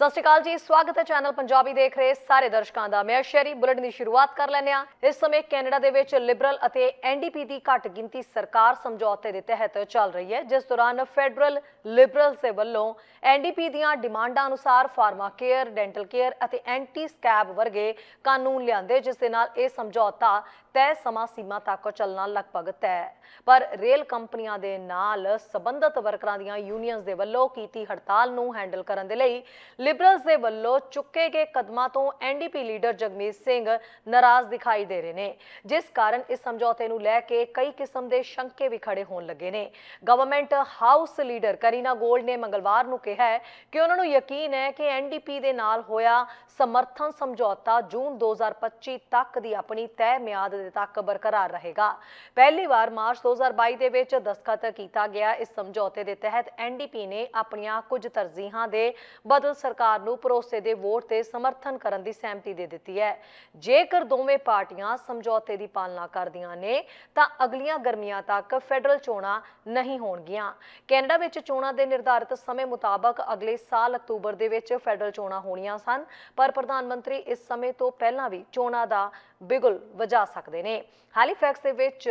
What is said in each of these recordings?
ਸਤਿ ਸ਼੍ਰੀ ਅਕਾਲ ਜੀ, ਸਵਾਗਤ ਹੈ ਚੈਨਲ ਪੰਜਾਬੀ ਦੇਖ ਰਹੇ ਸਾਰੇ ਦਰਸ਼ਕਾਂ ਦਾ। ਮੈਂ ਸ਼ੈਰੀ ਬੁਲੇਟਿਨ ਦੀ ਸ਼ੁਰੂਆਤ ਕਰ ਲੈਂਦੇ ਹਾਂ। ਇਸ ਸਮੇਂ ਕੈਨੇਡਾ ਦੇ ਵਿੱਚ ਲਿਬਰਲ ਅਤੇ ਐਨਡੀਪੀ ਦੀ ਘੱਟ ਗਿਣਤੀ ਸਰਕਾਰ ਸਮਝੌਤੇ ਦੇ ਤਹਿਤ ਚੱਲ ਰਹੀ ਹੈ, ਜਿਸ ਦੌਰਾਨ ਫੈਡਰਲ ਲਿਬਰਲਸ ਦੇ ਵੱਲੋਂ ਐਨਡੀਪੀ ਦੀਆਂ ਡਿਮਾਂਡਾਂ ਅਨੁਸਾਰ ਫਾਰਮਾ ਕੇਅਰ ਡੈਂਟਲ ਕੇਅਰ ਅਤੇ ਐਂਟੀ ਸਕੈਬ ਵਰਗੇ ਕਾਨੂੰਨ ਲਿਆਂਦੇ, ਜਿਸ ਦੇ ਨਾਲ ਇਹ ਸਮਝੌਤਾ ਤੈਅ ਸਮਾਂ ਸੀਮਾ ਤੱਕ ਚੱਲਣਾ ਲਗਭਗ ਤੈਅ ਪਰ ਰੇਲ ਕੰਪਨੀਆਂ ਦੇ ਨਾਲ ਸਬੰਧਤ ਵਰਕਰਾਂ ਦੀਆਂ ਯੂਨੀਅਨਸ ਦੇ ਵੱਲੋਂ ਕੀਤੀ ਹੜਤਾਲ ਨੂੰ ਹੈਂਡਲ ਕਰਨ ਦੇ ਲਈ ਲਿਬਰਲਸ ਦੇ ਵੱਲੋਂ ਚੁੱਕੇ ਗਏ ਕਦਮਾਂ ਤੋਂ ਐਨਡੀਪੀ ਲੀਡਰ ਜਗਮੀਤ ਸਿੰਘ ਨਾਰਾਜ਼ ਦਿਖਾਈ ਦੇ ਰਹੇ ਨੇ, ਜਿਸ ਕਾਰਨ ਇਸ ਸਮਝੌਤੇ ਨੂੰ ਲੈ ਕੇ ਕਈ ਕਿਸਮ ਦੇ ਸ਼ੰਕੇ ਵੀ ਖੜੇ ਹੋਣ ਲੱਗੇ ਨੇ। Government house leader Karina Gould ਨੇ ਮੰਗਲਵਾਰ ਨੂੰ ਕਿਹਾ ਹੈ ਕਿ ਉਹਨਾਂ ਨੂੰ ਯਕੀਨ ਹੈ ਕਿ ਐਨਡੀਪੀ ਦੇ ਨਾਲ ਹੋਇਆ ਸਮਰਥਨ ਸਮਝੌਤਾ ਜੂਨ 2025 ਤੱਕ ਦੀ ਆਪਣੀ ਤੈਅ ਮਿਆਦ ਦੇ ਤੱਕ ਬਰਕਰਾਰ ਰਹੇਗਾ। ਪਹਿਲੀ ਵਾਰ ਮਾਰਚ 2022 ਦੇ ਵਿੱਚ ਦਸਤਖਤ ਕੀਤਾ ਗਿਆ। ਇਸ ਸਮਝੌਤੇ ਦੇ ਤਹਿਤ ਐਨਡੀਪੀ ਨੇ ਆਪਣੀਆਂ ਕੁਝ ਤਰਜੀਹਾਂ ਦੇ ਬਦਲ ਸਰਕਾਰ ਨੂੰ ਭਰੋਸੇ ਦੇ ਵੋਟ ਤੇ ਸਮਰਥਨ ਕਰਨ ਦੀ ਸਹਿਮਤੀ ਦੇ ਦਿੱਤੀ ਹੈ। ਜੇਕਰ ਦੋਵੇਂ ਪਾਰਟੀਆਂ ਸਮਝੌਤੇ ਦੀ ਪਾਲਣਾ ਕਰਦੀਆਂ ਨੇ, ਤਾਂ ਅਗਲੀਆਂ ਗਰਮੀਆਂ ਤੱਕ ਫੈਡਰਲ ਚੋਣਾਂ ਨਹੀਂ ਹੋਣਗੀਆਂ। ਕੈਨੇਡਾ ਵਿੱਚ ਚੋਣਾਂ ਦੇ ਨਿਰਧਾਰਿਤ ਸਮੇਂ ਮੁਤਾਬਕ ਅਗਲੇ ਸਾਲ ਅਕਤੂਬਰ ਦੇ ਵਿੱਚ ਫੈਡਰਲ ਚੋਣਾਂ ਹੋਣੀਆਂ ਸਨ, ਪਰ ਪ੍ਰਧਾਨ ਮੰਤਰੀ ਇਸ ਸਮੇਂ ਤੋਂ ਪਹਿਲਾਂ ਵੀ ਚੋਣਾਂ ਦਾ ਬਿਗੁਲ ਵਜਾ ਸਕਦੇ ਨੇ। ਹੈਲੀਫੈਕਸ ਦੇ ਵਿੱਚ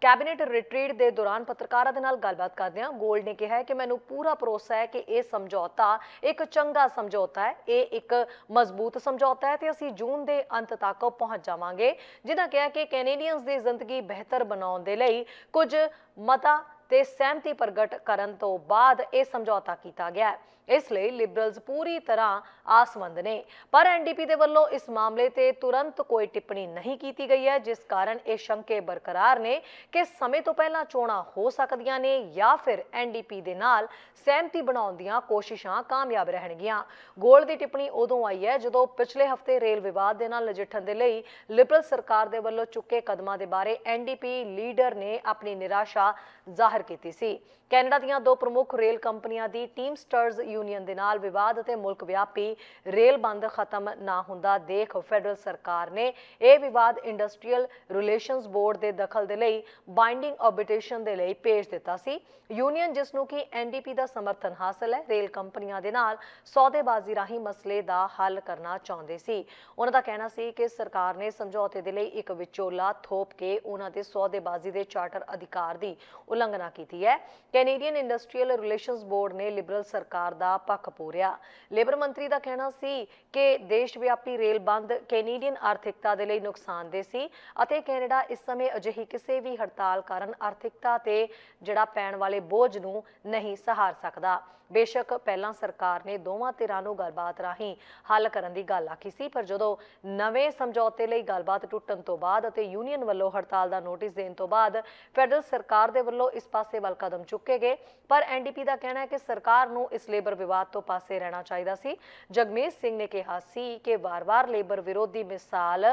ਕੈਬਨਿਟ ਰਿਟਰੀਟ ਦੇ ਦੌਰਾਨ ਪੱਤਰਕਾਰਾਂ ਦੇ ਨਾਲ ਗੱਲਬਾਤ ਕਰਦਿਆਂ ਗੋਲਡ ਨੇ ਕਿਹਾ ਕਿ ਮੈਨੂੰ ਪੂਰਾ ਭਰੋਸਾ ਹੈ ਕਿ ਇਹ ਸਮਝੌਤਾ ਇੱਕ ਚੰਗਾ ਸਮਝੌਤਾ ਹੈ, ਇਹ ਇੱਕ ਮਜ਼ਬੂਤ ਸਮਝੌਤਾ ਹੈ ਤੇ ਅਸੀਂ ਜੂਨ ਦੇ ਅੰਤ ਤੱਕ ਪਹੁੰਚ ਜਾਵਾਂਗੇ। ਜਿਨ੍ਹਾਂ ਕਿਹਾ ਕਿ ਕੈਨੇਡੀਅਨਸ ਦੀ ਜ਼ਿੰਦਗੀ ਬਿਹਤਰ ਬਣਾਉਣ ਦੇ ਲਈ ਕੁਝ ਮਤਾ ਤੇ ਸਹਿਮਤੀ ਪ੍ਰਗਟ ਕਰਨ ਤੋਂ ਬਾਅਦ ਇਹ ਸਮਝੌਤਾ ਕੀਤਾ ਗਿਆ ਹੈ। ਇਸ ਲਈ ਲਿਬਰਲਸ ਪੂਰੀ ਤਰ੍ਹਾਂ ਆਸਵੰਦ ਨੇ। ਪਰ ਐਨਡੀਪੀ ਦੇ ਵੱਲੋਂ ਇਸ ਮਾਮਲੇ ਤੇ ਤੁਰੰਤ ਕੋਈ ਟਿੱਪਣੀ ਨਹੀਂ ਕੀਤੀ ਗਈ ਹੈ, ਜਿਸ ਕਾਰਨ ਇਹ ਸ਼ੰਕੇ ਬਰਕਰਾਰ ਨੇ ਕਿ ਸਮੇਂ ਤੋਂ ਪਹਿਲਾਂ ਚੋਣਾਂ ਹੋ ਸਕਦੀਆਂ ਨੇ ਜਾਂ ਫਿਰ ਐਨਡੀਪੀ ਦੇ ਨਾਲ ਸਹਿਮਤੀ ਬਣਾਉਣ ਦੀਆਂ ਕੋਸ਼ਿਸ਼ਾਂ ਕਾਮਯਾਬ ਰਹਿਣਗੀਆਂ। ਗੋਲ ਦੀ ਟਿੱਪਣੀ ਉਦੋਂ ਆਈ ਹੈ ਜਦੋਂ ਪਿਛਲੇ ਹਫ਼ਤੇ ਰੇਲ ਵਿਵਾਦ ਦੇ ਨਾਲ ਨਜਿੱਠਣ ਦੇ ਲਈ ਲਿਬਰਲ ਸਰਕਾਰ ਦੇ ਵੱਲੋਂ ਚੁੱਕੇ ਕਦਮਾਂ ਦੇ ਬਾਰੇ ਐਨਡੀਪੀ ਲੀਡਰ ਨੇ ਆਪਣੀ ਨਿਰਾਸ਼ਾ ਜ਼ਾਹਰ ਕੀਤੀ ਸੀ। ਕੈਨੇਡਾ ਦੀਆਂ ਦੋ ਪ੍ਰਮੁੱਖ ਰੇਲ ਕੰਪਨੀਆਂ ਦੀ ਟੀਮਸਟਰਜ਼ ਯੂਨੀਅਨ ਦੇ ਨਾਲ ਵਿਵਾਦ ਅਤੇ ਮੁਲਕ ਵਿਆਪੀ ਰੇਲ ਬੰਦ ਖਤਮ ਨਾ ਹੁੰਦਾ ਦੇਖ ਫੈਡਰਲ ਸਰਕਾਰ ਨੇ ਇਹ ਵਿਵਾਦ ਇੰਡਸਟਰੀਅਲ ਰਿਲੇਸ਼ਨਸ ਬੋਰਡ ਦੇ ਦਖਲ ਦੇ ਲਈ ਬਾਈਂਡਿੰਗ ਆਰਬਿਟ੍ਰੇਸ਼ਨ ਦੇ ਲਈ ਭੇਜ ਦਿੱਤਾ ਸੀ। ਯੂਨੀਅਨ ਜਿਸ ਨੂੰ ਕਿ ਐਨਡੀਪੀ ਦਾ ਸਮਰਥਨ ਹਾਸਲ ਹੈ, ਰੇਲ ਕੰਪਨੀਆਂ ਦੇ ਨਾਲ ਸੌਦੇਬਾਜ਼ੀ ਰਾਹੀਂ ਮਸਲੇ ਦਾ ਹੱਲ ਕਰਨਾ ਚਾਹੁੰਦੇ ਸੀ। ਉਹਨਾਂ ਦਾ ਕਹਿਣਾ ਸੀ ਕਿ ਸਰਕਾਰ ਨੇ ਸਮਝੌਤੇ ਦੇ ਲਈ ਇੱਕ ਵਿਚੋਲਾ ਥੋਪ ਕੇ ਉਹਨਾਂ ਦੇ ਸੌਦੇਬਾਜ਼ੀ ਦੇ ਚਾਰਟਰ ਅਧਿਕਾਰ ਦੀ ਉਲੰਘਣਾ ਕੀਤੀ ਹੈ। ਕੈਨੇਡੀਅਨ ਇੰਡਸਟਰੀਅਲ ਰਿਲੇਸ਼ਨਸ ਬੋਰਡ ਨੇ ਲਿਬਰਲ ਸਰਕਾਰ ਦਾ ਪੱਖ ਪੂਰਿਆ। ਲੇਬਰ ਮੰਤਰੀ ਦਾ ਕਹਿਣਾ ਸੀ ਕਿ ਦੇਸ਼ ਵਿਆਪੀ ਰੇਲ ਬੰਦ ਕੈਨੇਡੀਅਨ ਆਰਥਿਕਤਾ ਦੇ ਲਈ ਨੁਕਸਾਨਦੇਹ ਸੀ ਅਤੇ ਕੈਨੇਡਾ ਇਸ ਸਮੇਂ ਅਜਿਹੀ ਕਿਸੇ ਵੀ ਹੜਤਾਲ ਕਾਰਨ ਆਰਥਿਕਤਾ ਤੇ ਜਿਹੜਾ ਪੈਣ ਵਾਲੇ ਬੋਝ ਨੂੰ ਨਹੀਂ ਸਹਾਰ ਸਕਦਾ। ਬੇਸ਼ੱਕ ਪਹਿਲਾਂ ਸਰਕਾਰ ਨੇ ਦੋਵਾਂ ਧਿਰਾਂ ਨੂੰ ਗੱਲਬਾਤ ਰਾਹੀਂ ਹੱਲ ਕਰਨ ਦੀ ਗੱਲ ਆਖੀ ਸੀ, ਪਰ ਜਦੋਂ ਨਵੇਂ ਸਮਝੌਤੇ ਲਈ ਗੱਲਬਾਤ ਟੁੱਟਣ ਤੋਂ ਬਾਅਦ ਅਤੇ ਯੂਨੀਅਨ ਵੱਲੋਂ ਹੜਤਾਲ ਦਾ ਨੋਟਿਸ ਦੇਣ ਤੋਂ ਬਾਅਦ ਫੈਡਰਲ ਸਰਕਾਰ ਦੇ ਵੱਲੋਂ ਇਸ ਪਾਸੇ ਵੱਲ ਕਦਮ ਚੁੱਕੇ ਗਏ, ਪਰ ਐਨਡੀਪੀ ਦਾ ਕਹਿਣਾ ਹੈ ਕਿ ਸਰਕਾਰ ਨੂੰ ਇਸ ਲੇਬਰ ਵਿਵਾਦ ਤੋਂ ਪਾਸੇ ਰਹਿਣਾ ਚਾਹੀਦਾ ਸੀ। ਜਗਮੇਸ਼ ਸਿੰਘ ਨੇ ਕਿਹਾ ਸੀ ਕਿ ਵਾਰ-ਵਾਰ ਲੇਬਰ ਵਿਰੋਧੀ ਮਿਸਾਲ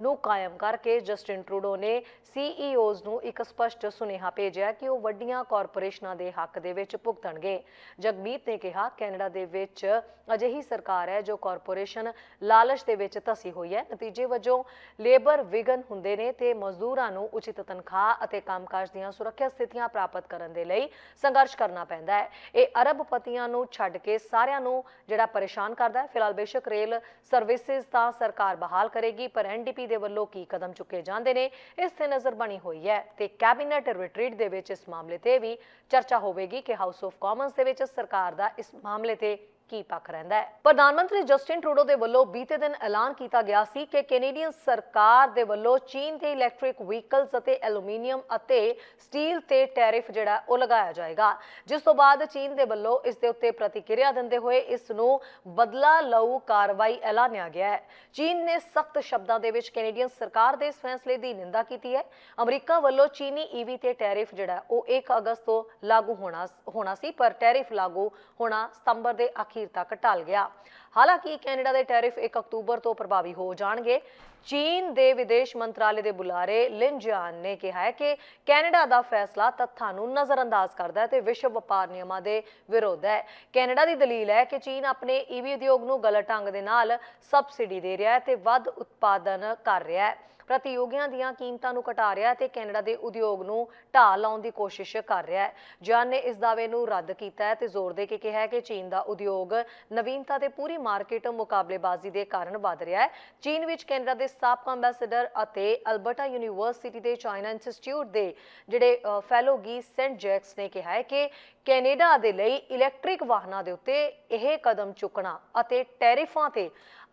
ਨੂੰ ਕਾਇਮ ਕਰਕੇ ਜਸਟਿਨ ਟਰੂਡੋ ਨੇ ਸੀਈਓਜ਼ ਨੂੰ ਇੱਕ ਸਪਸ਼ਟ ਸੁਨੇਹਾ ਭੇਜਿਆ ਕਿ ਉਹ ਵੱਡੀਆਂ ਕਾਰਪੋਰੇਸ਼ਨਾਂ ਦੇ ਹੱਕ ਦੇ ਵਿੱਚ ਭੁਗਤਣਗੇ। ਜਗਮੀਤ ਨੇ ਕਿਹਾ, ਕੈਨੇਡਾ ਦੇ ਵਿੱਚ ਅਜਿਹੀ ਸਰਕਾਰ ਹੈ ਜੋ ਕਾਰਪੋਰੇਸ਼ਨ ਲਾਲਚ ਦੇ ਵਿੱਚ ਧਸੀ ਹੋਈ ਹੈ। ਨਤੀਜੇ ਵਜੋਂ ਲੇਬਰ ਵਿਗਨ ਹੁੰਦੇ ਨੇ ਤੇ ਮਜ਼ਦੂਰਾਂ ਨੂੰ ਉਚਿਤ ਤਨਖਾਹ ਅਤੇ ਕੰਮਕਾਜ ਦੀਆਂ ਸੁਰੱਖਿਆ ਸਥਿਤੀਆਂ ਪ੍ਰਾਪਤ ਕਰਨ ਦੇ ਲਈ ਸੰਘਰਸ਼ ਕਰਨਾ ਪੈਂਦਾ ਹੈ। ਇਹ ਅਰਬਪਤੀਆਂ ਨੂੰ ਛੱਡ ਕੇ ਸਾਰਿਆਂ ਨੂੰ ਜਿਹੜਾ ਪਰੇਸ਼ਾਨ ਕਰਦਾ ਹੈ। ਫਿਲਹਾਲ ਬੇਸ਼ੱਕ ਰੇਲ ਸਰਵਿਸਿਜ਼ ਤਾਂ ਸਰਕਾਰ ਬਹਾਲ ਕਰੇਗੀ, ਪਰ ਐਨਡੀਪੀ ਦੇ ਵੱਲੋਂ ਕੀ ਕਦਮ ਚੁੱਕੇ ਜਾਂਦੇ ਨੇ, ਇਸ ਤੇ ਨਜ਼ਰ ਬਣੀ ਹੋਈ ਹੈ ਤੇ ਕੈਬਨਿਟ ਰਿਟਰੀਟ ਦੇ ਵਿੱਚ ਇਸ ਮਾਮਲੇ ਤੇ ਵੀ ਚਰਚਾ ਹੋਵੇਗੀ ਕਿ ਹਾਊਸ ਆਫ ਕਾਮਨਸ ਦੇ ਵਿੱਚ ਸਰਕਾਰ ਦਾ ਇਸ ਮਾਮਲੇ ਤੇ ਕੀ ਪੱਖ ਰਹਿੰਦਾ ਹੈ? ਪ੍ਰਧਾਨ ਮੰਤਰੀ ਜਸਟਿਨ ਟਰੂਡੋ ਦੇ ਵੱਲੋਂ ਬੀਤੇ ਦਿਨ ਐਲਾਨ ਕੀਤਾ ਗਿਆ ਸੀ ਕਿ ਕੈਨੇਡੀਅਨ ਸਰਕਾਰ ਦੇ ਵੱਲੋਂ ਚੀਨ ਤੇ ਇਲੈਕਟ੍ਰਿਕ ਵਹੀਕਲਸ ਅਤੇ ਐਲੂਮੀਨੀਅਮ ਅਤੇ ਸਟੀਲ ਤੇ ਟੈਰਿਫ ਜਿਹੜਾ, ਉਹ ਲਗਾਇਆ ਜਾਏਗਾ। ਜਿਸ ਤੋਂ ਬਾਅਦ ਚੀਨ ਦੇ ਵੱਲੋਂ ਇਸ ਦੇ ਉੱਤੇ ਪ੍ਰਤੀਕਿਰਿਆ ਦਿੰਦੇ ਹੋਏ ਇਸ ਨੂੰ ਬਦਲਾ ਲਊ ਕਾਰਵਾਈ ਐਲਾਨਿਆ ਗਿਆ ਹੈ। ਚੀਨ ਨੇ ਸਖਤ ਸ਼ਬਦਾਂ ਦੇ ਵਿੱਚ ਕੈਨੇਡੀਅਨ ਸਰਕਾਰ ਦੇ ਇਸ ਫੈਸਲੇ ਦੀ ਨਿੰਦਾ ਕੀਤੀ ਹੈ। ਅਮਰੀਕਾ ਵੱਲੋਂ ਚੀਨੀ ਈਵੀ ਤੇ ਟੈਰਿਫ ਜਿਹੜਾ, ਉਹ 1 ਅਗਸਤ ਤੋਂ ਲਾਗੂ ਹੋਣਾ ਹੋਣਾ ਸੀ, ਪਰ ਟੈਰਿਫ ਲਾਗੂ ਹੋਣਾ ਸਤੰਬਰ ਦੇ ਅਖੀਰ ਤੱਕ ਟਲ ਗਿਆ। ਹਾਲਾਂਕਿ ਕੈਨੇਡਾ ਦੇ ਟੈਰਿਫ 1 ਅਕਤੂਬਰ ਤੋਂ ਪ੍ਰਭਾਵੀ ਹੋ ਜਾਣਗੇ। ਚੀਨ ਦੇ ਵਿਦੇਸ਼ ਮੰਤਰਾਲੇ ਦੇ ਬੁਲਾਰੇ ਲਿਨ ਜਿਆਨ ਨੇ ਕਿਹਾ ਹੈ ਕਿ ਕੈਨੇਡਾ ਦਾ ਫੈਸਲਾ ਤੱਥਾਂ ਨੂੰ ਨਜ਼ਰਅੰਦਾਜ਼ ਕਰਦਾ ਹੈ ਤੇ ਵਿਸ਼ਵ ਵਪਾਰ ਨਿਯਮਾਂ ਦੇ ਵਿਰੋਧ ਹੈ। ਕੈਨੇਡਾ ਦੀ ਦਲੀਲ ਹੈ ਕਿ ਚੀਨ ਆਪਣੇ ਈਵੀ ਉਦਯੋਗ ਨੂੰ ਗਲਤ ਢੰਗ ਦੇ ਨਾਲ ਸਬਸਿਡੀ ਦੇ ਰਿਹਾ ਹੈ ਤੇ ਵੱਧ ਉਤਪਾਦਨ ਕਰ ਰਿਹਾ ਹੈ। ਪ੍ਰਤੀਯੋਗੀਆਂ ਦੀਆਂ ਕੀਮਤਾਂ ਨੂੰ ਘਟਾ ਰਿਹਾ ਹੈ ਤੇ ਕੈਨੇਡਾ ਦੇ ਉਦਯੋਗ ਨੂੰ ਢਾਹ ਲਾਉਣ ਦੀ ਕੋਸ਼ਿਸ਼ ਕਰ ਰਿਹਾ ਹੈ। ਜਾਨ ਨੇ ਇਸ ਦਾਅਵੇ ਨੂੰ ਰੱਦ ਕੀਤਾ ਹੈ ਤੇ ਜ਼ੋਰ ਦੇ ਕੇ ਕਿਹਾ ਹੈ ਕਿ ਚੀਨ ਦਾ ਉਦਯੋਗ ਨਵੀਨਤਾ ਤੇ ਪੂਰੀ ਮਾਰਕੀਟ ਮੁਕਾਬਲੇਬਾਜ਼ੀ ਦੇ ਕਾਰਨ ਵਧ ਰਿਹਾ ਹੈ। ਚੀਨ ਵਿੱਚ ਕੈਨੇਡਾ ਦੇ ਸਾਬਕਾ ਐਮਬੈਸਡਰ ਅਤੇ ਅਲਬਰਟਾ ਯੂਨੀਵਰਸਿਟੀ ਦੇ ਚਾਈਨਾ ਇੰਸਟੀਚਿਊਟ ਦੇ ਜਿਹੜੇ ਫੈਲੋ ਗੀ ਸੈਂਟ ਜੈਕਸ ਨੇ ਕਿਹਾ ਹੈ ਕਿ ਕੈਨੇਡਾ ਦੇ ਲਈ ਇਲੈਕਟ੍ਰਿਕ ਵਾਹਨਾਂ ਦੇ ਉੱਤੇ ਇਹ ਕਦਮ ਚੁੱਕਣਾ ਅਤੇ ਟੈਰਿਫਾਂ ਤੇ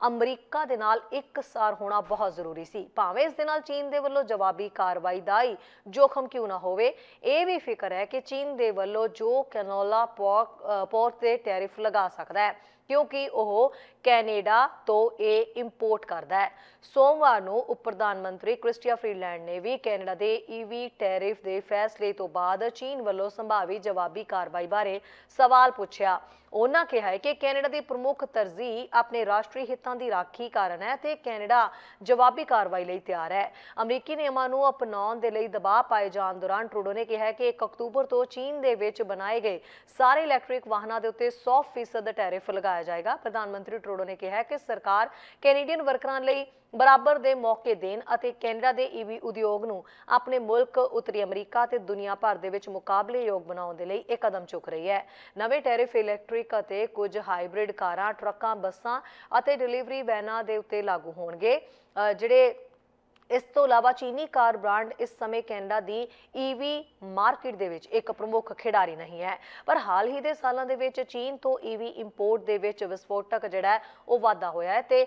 ਅਮਰੀਕਾ ਦੇ ਨਾਲ ਇੱਕਸਾਰ ਹੋਣਾ ਬਹੁਤ ਜ਼ਰੂਰੀ ਸੀ। ਭਾਵੇਂ ਇਸ ਦੇ ਨਾਲ ਚੀਨ ਦੇ ਵੱਲੋਂ ਜਵਾਬੀ ਕਾਰਵਾਈ ਦਾ ਹੀ ਜੋਖਮ ਕਿਉਂ ਨਾ ਹੋਵੇ, ਇਹ ਵੀ ਫਿਕਰ ਹੈ ਕਿ ਚੀਨ ਦੇ ਵੱਲੋਂ ਜੋ ਕੈਨੋਲਾ ਪੋਰਟ ਤੇ ਟੈਰਿਫ ਲਗਾ ਸਕਦਾ ਹੈ। ਕਿਉਂਕਿ ਉਹ ਕੈਨੇਡਾ ਤੋਂ ਇਹ ਇੰਪੋਰਟ ਕਰਦਾ ਹੈ। ਸੋਮਵਾਰ ਨੂੰ ਉਪ ਪ੍ਰਧਾਨ ਮੰਤਰੀ ਕ੍ਰਿਸਟੀਆ ਫਰੀਲੈਂਡ ਨੇ ਵੀ ਕੈਨੇਡਾ ਦੇ ਈਵੀ ਟੈਰਿਫ ਦੇ ਫੈਸਲੇ ਤੋਂ ਬਾਅਦ ਚੀਨ ਵੱਲੋਂ ਸੰਭਾਵੀ ਜਵਾਬੀ ਕਾਰਵਾਈ ਬਾਰੇ ਸਵਾਲ ਪੁੱਛਿਆ। ਉਹਨਾਂ ਕਿਹਾ ਹੈ ਕਿ ਕੈਨੇਡਾ ਦੀ ਪ੍ਰਮੁੱਖ ਤਰਜੀਹ ਆਪਣੇ ਰਾਸ਼ਟਰੀ ਹਿੱਤਾਂ ਦੀ ਰਾਖੀ ਕਾਰਨ ਹੈ ਤੇ ਕੈਨੇਡਾ ਜਵਾਬੀ ਕਾਰਵਾਈ ਲਈ ਤਿਆਰ ਹੈ। ਅਮਰੀਕੀ ਨਿਯਮਾਂ ਨੂੰ ਅਪਣਾਉਣ ਦੇ ਲਈ ਦਬਾਅ ਪਾਏ ਜਾਣ ਦੌਰਾਨ ਟਰੂਡੋ ਨੇ ਕਿਹਾ ਕਿ 1 ਅਕਤੂਬਰ ਤੋਂ ਚੀਨ ਦੇ ਵਿੱਚ ਬਣਾਏ ਗਏ ਸਾਰੇ ਇਲੈਕਟ੍ਰਿਕ ਵਾਹਨਾਂ ਦੇ ਉੱਤੇ 100% ਟੈਰਿਫ ਲਗਾਇਆ ਜਾਏਗਾ। ਪ੍ਰਧਾਨ ਮੰਤਰੀ ਟਰੂਡੋ ਨੇ ਕਿਹਾ ਕਿ ਸਰਕਾਰ ਕੈਨੇਡੀਅਨ ਵਰਕਰਾਂ ਲਈ ਬਰਾਬਰ ਦੇ ਮੌਕੇ ਦੇਣ ਅਤੇ ਕੈਨੇਡਾ ਦੇ ਈਵੀ ਉਦਯੋਗ ਨੂੰ ਆਪਣੇ ਮੁਲਕ ਉੱਤਰੀ ਅਮਰੀਕਾ ਤੇ ਦੁਨੀਆ ਭਰ ਦੇ ਵਿੱਚ ਮੁਕਾਬਲੇਯੋਗ ਬਣਾਉਣ ਦੇ ਲਈ ਇਹ ਕਦਮ ਚੁੱਕ ਰਹੀ ਹੈ। ਨਵੇਂ ਟੈਰਿਫ ਇਲੈਕਟ੍ਰਿਕ ਅਤੇ ਕੁਝ ਹਾਈਬ੍ਰਿਡ ਕਾਰਾਂ, ਟਰੱਕਾਂ, ਬੱਸਾਂ ਅਤੇ ਡਿਲੀਵਰੀ ਵੈਨਾਂ ਦੇ ਉੱਤੇ ਲਾਗੂ ਹੋਣਗੇ ਜਿਹੜੇ ਇਸ ਤੋਂ ਇਲਾਵਾ ਚੀਨੀ ਕਾਰ ਬ੍ਰਾਂਡ ਇਸ ਸਮੇਂ ਕੈਨੇਡਾ ਦੀ ਈਵੀ ਮਾਰਕੀਟ ਦੇ ਵਿੱਚ ਇੱਕ ਪ੍ਰਮੁੱਖ ਖਿਡਾਰੀ ਨਹੀਂ ਹੈ। ਪਰ ਹਾਲ ਹੀ ਦੇ ਸਾਲਾਂ ਦੇ ਵਿੱਚ ਚੀਨ ਤੋਂ ਈਵੀ ਇੰਪੋਰਟ ਦੇ ਵਿੱਚ ਵਿਸਫੋਟਕ ਜਿਹੜਾ ਉਹ ਵਾਧਾ ਹੋਇਆ ਹੈ ਤੇ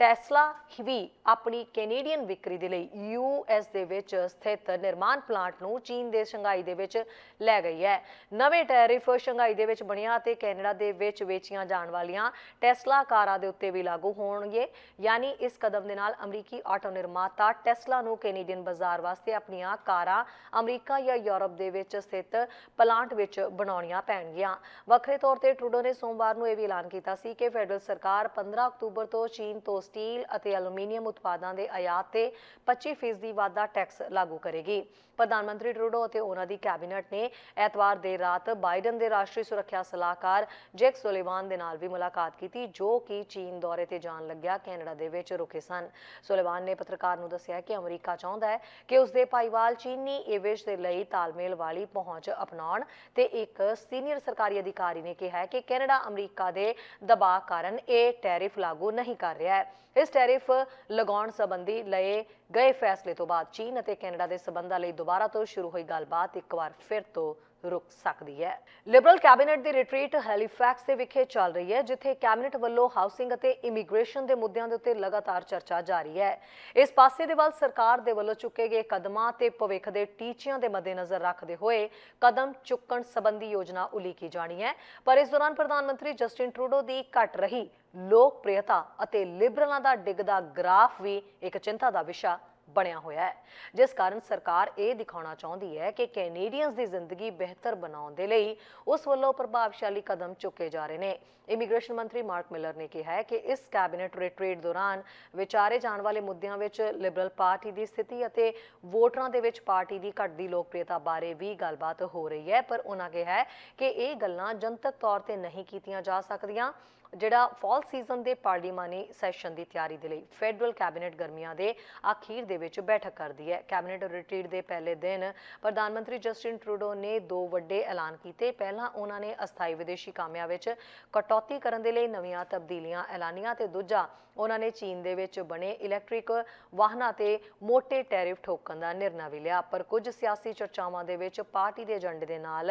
ਟੈਸਲਾ ਵੀ ਆਪਣੀ ਕੈਨੇਡੀਅਨ ਵਿਕਰੀ ਦੇ ਲਈ ਯੂਐਸ ਦੇ ਵਿੱਚ ਸਥਿਤ ਨਿਰਮਾਣ ਪਲਾਂਟ ਨੂੰ ਚੀਨ ਦੇ ਸ਼ੰਘਾਈ ਦੇ ਵਿੱਚ ਲੈ ਗਈ ਹੈ। ਨਵੇਂ ਟੈਰਿਫ ਸ਼ੰਘਾਈ ਦੇ ਵਿੱਚ ਬਣਿਆ ਅਤੇ ਕੈਨੇਡਾ ਦੇ ਵਿੱਚ ਵੇਚੀਆਂ ਜਾਣ ਵਾਲੀਆਂ ਟੈਸਲਾ ਕਾਰਾਂ ਦੇ ਉੱਤੇ ਵੀ ਲਾਗੂ ਹੋਣਗੇ। ਯਾਨੀ ਇਸ ਕਦਮ ਦੇ ਨਾਲ ਅਮਰੀਕੀ ਆਟੋ ਨਿਰਮਾਤਾ ਟੈਸਲਾ ਨੂੰ ਕੈਨੇਡੀਅਨ ਬਾਜ਼ਾਰ ਵਾਸਤੇ ਆਪਣੀਆਂ ਕਾਰਾਂ ਅਮਰੀਕਾ ਜਾਂ ਯੂਰਪ ਦੇ ਵਿੱਚ ਸਥਿਤ ਪਲਾਂਟ ਵਿੱਚ ਬਣਾਉਣੀਆਂ ਪੈਣਗੀਆਂ। ਵੱਖਰੇ ਤੌਰ ਤੇ ਟਰੂਡੋ ਨੇ ਸੋਮਵਾਰ ਨੂੰ ਇਹ ਵੀ ਐਲਾਨ ਕੀਤਾ ਸੀ ਕਿ ਫੈਡਰਲ ਸਰਕਾਰ 15 ਅਕਤੂਬਰ ਤੋਂ ਚੀਨ ਤੋਂ ਸਟੀਲ ਅਤੇ ਐਲੂਮੀਨੀਅਮ ਉਤਪਾਦਾਂ ਦੇ ਆਯਾਤ ਤੇ 25% ਵਾਧਾ ਟੈਕਸ ਲਾਗੂ ਕਰੇਗੀ। ਪ੍ਰਧਾਨ ਮੰਤਰੀ ਟਰੂਡੋ ਅਤੇ ਉਹਨਾਂ ਦੀ ਕੈਬਨਿਟ ਨੇ ਐਤਵਾਰ ਦੇਰ ਰਾਤ ਬਾਈਡਨ ਦੇ ਰਾਸ਼ਟਰੀ ਸੁਰੱਖਿਆ ਸਲਾਹਕਾਰ ਜੈਕ ਸੁਲੇਵਾਨ ਦੇ ਨਾਲ ਵੀ ਮੁਲਾਕਾਤ ਕੀਤੀ, ਜੋ ਕਿ ਚੀਨ ਦੌਰੇ ਤੇ ਜਾਣ ਲੱਗਿਆ, ਕੈਨੇਡਾ ਦੇ ਵਿੱਚ ਰੁਕੇ ਸਨ। ਸੁਲੇਵਾਨ ਨੇ ਪੱਤਰਕਾਰ ਨੂੰ ਦੱਸਿਆ ਕਿ ਅਮਰੀਕਾ ਚਾਹੁੰਦਾ ਹੈ ਕਿ ਉਸ ਦੇ ਭਾਈਵਾਲ ਚੀਨੀ ਏਵਿਸ਼ ਦੇ ਲਈ ਤਾਲਮੇਲ ਵਾਲੀ ਪਹੁੰਚ ਅਪਣਾਉਣ ਤੇ ਇੱਕ ਸੀਨੀਅਰ ਸਰਕਾਰੀ ਅਧਿਕਾਰੀ ਨੇ ਕਿਹਾ ਕਿ ਕੈਨੇਡਾ ਅਮਰੀਕਾ ਦੇ ਦਬਾਅ ਕਾਰਨ ਇਹ ਟੈਰਿਫ ਲਾਗੂ ਨਹੀਂ ਕਰ ਰਿਹਾ ਹੈ। ਇਸ ਟੈਰਿਫ ਲਗਾਉਣ ਸੰਬੰਧੀ ਲਏ ਗਏ ਫੈਸਲੇ ਤੋਂ ਬਾਅਦ ਚੀਨ ਅਤੇ ਕੈਨੇਡਾ ਦੇ ਸਬੰਧਾਂ ਲਈ ਦੁਬਾਰਾ ਤੋਂ ਸ਼ੁਰੂ ਹੋਈ ਗੱਲਬਾਤ ਇੱਕ ਵਾਰ ਫਿਰ ਤੋਂ ਰੁਕ ਸਕਦੀ ਹੈ। ਲਿਬਰਲ ਕੈਬਨਿਟ ਦੀ ਰਿਟਰੀਟ ਹੈਲੀਫੈਕਸ ਦੇ ਵਿਖੇ ਚੱਲ ਰਹੀ ਹੈ, ਜਿੱਥੇ ਕੈਬਨਿਟ ਵੱਲੋਂ ਹਾਊਸਿੰਗ ਅਤੇ ਇਮੀਗ੍ਰੇਸ਼ਨ ਦੇ ਮੁੱਦਿਆਂ ਦੇ ਉੱਤੇ ਲਗਾਤਾਰ ਚਰਚਾ ਜਾਰੀ ਹੈ। ਇਸ ਪਾਸੇ ਦੇ ਵੱਲ ਸਰਕਾਰ ਦੇ ਵੱਲੋਂ ਚੁੱਕੇ ਗਏ ਕਦਮਾਂ ਤੇ ਭਵਿੱਖ ਦੇ ਟੀਚਿਆਂ ਦੇ ਮੱਦੇਨਜ਼ਰ ਰੱਖਦੇ ਹੋਏ ਕਦਮ ਚੁੱਕਣ ਸੰਬੰਧੀ ਯੋਜਨਾ ਉਲੀਕੀ ਜਾਣੀ ਹੈ। ਪਰ ਇਸ ਦੌਰਾਨ ਪ੍ਰਧਾਨ ਮੰਤਰੀ ਜਸਟਿਨ ਟਰੂਡੋ ਦੀ ਘਟ ਰਹੀ ਲੋਕਪ੍ਰਿਯਤਾ ਅਤੇ ਲਿਬਰਲਾਂ ਦਾ ਡਿੱਗਦਾ ਗ੍ਰਾਫ ਵੀ ਇੱਕ ਚਿੰਤਾ ਦਾ ਵਿਸ਼ਾ ਬਣਿਆ ਹੋਇਆ ਹੈ। ਜਿਸ ਕਾਰਨ ਸਰਕਾਰ ਇਹ ਦਿਖਾਉਣਾ ਚਾਹੁੰਦੀ ਹੈ ਕਿ ਕੈਨੇਡੀਅਨਸ ਦੀ ਜ਼ਿੰਦਗੀ ਬਿਹਤਰ ਬਣਾਉਣ ਦੇ ਲਈ ਉਸ ਵੱਲੋਂ ਪ੍ਰਭਾਵਸ਼ਾਲੀ ਕਦਮ ਚੁੱਕੇ ਜਾ ਰਹੇ ਨੇ। ਇਮੀਗ੍ਰੇਸ਼ਨ ਮੰਤਰੀ ਮਾਰਕ ਮਿਲਰ ਨੇ ਕਿਹਾ ਹੈ ਕਿ ਇਸ ਕੈਬਨਿਟ ਰਿਟਰੀਟ ਦੌਰਾਨ ਵਿਚਾਰੇ ਜਾਣ ਵਾਲੇ ਮੁੱਦਿਆਂ ਵਿੱਚ ਲਿਬਰਲ ਪਾਰਟੀ ਦੀ ਸਥਿਤੀ ਅਤੇ ਵੋਟਰਾਂ ਦੇ ਵਿੱਚ ਪਾਰਟੀ ਦੀ ਘਟਦੀ ਲੋਕਪ੍ਰਿਯਤਾ ਬਾਰੇ ਵੀ ਗੱਲਬਾਤ ਹੋ ਰਹੀ ਹੈ। ਪਰ ਉਹਨਾਂ ਕਿਹਾ ਹੈ ਕਿ ਇਹ ਗੱਲਾਂ ਜਨਤਕ ਤੌਰ ਤੇ ਨਹੀਂ ਕੀਤੀਆਂ ਜਾ ਸਕਦੀਆਂ। ਜਿਹੜਾ ਫਾਲ ਸੀਜ਼ਨ ਦੇ ਪਾਰਲੀਮਾਨੀ ਸੈਸ਼ਨ ਦੀ ਤਿਆਰੀ ਦੇ ਲਈ ਫੈਡਰਲ ਕੈਬਨਿਟ ਗਰਮੀਆਂ ਦੇ ਅਖੀਰ ਦੇ ਵਿੱਚ ਬੈਠਕ ਕਰਦੀ ਹੈ। ਕੈਬਨਿਟ ਰਿਟਰੀਟ ਦੇ ਪਹਿਲੇ ਦਿਨ ਪ੍ਰਧਾਨ ਮੰਤਰੀ ਜਸਟਿਨ ਟਰੂਡੋ ਨੇ ਦੋ ਵੱਡੇ ਐਲਾਨ ਕੀਤੇ। ਪਹਿਲਾਂ ਉਹਨਾਂ ਨੇ ਅਸਥਾਈ ਵਿਦੇਸ਼ੀ ਕਾਮਿਆਂ ਵਿੱਚ ਕਟੌਤੀ ਕਰਨ ਦੇ ਲਈ ਨਵੀਆਂ ਤਬਦੀਲੀਆਂ ਐਲਾਨੀਆਂ ਤੇ ਦੂਜਾ ਉਹਨਾਂ ਨੇ ਚੀਨ ਦੇ ਵਿੱਚ ਬਣੇ ਇਲੈਕਟ੍ਰਿਕ ਵਾਹਨਾਂ ਤੇ ਮੋٹے ਟੈਰਿਫ ਠੋਕਣ ਦਾ ਨਿਰਣਾ ਵੀ ਲਿਆ। ਪਰ ਕੁਝ ਸਿਆਸੀ ਚਰਚਾਵਾਂ ਦੇ ਵਿੱਚ ਪਾਰਟੀ ਦੇ ਏਜੰਡੇ ਦੇ ਨਾਲ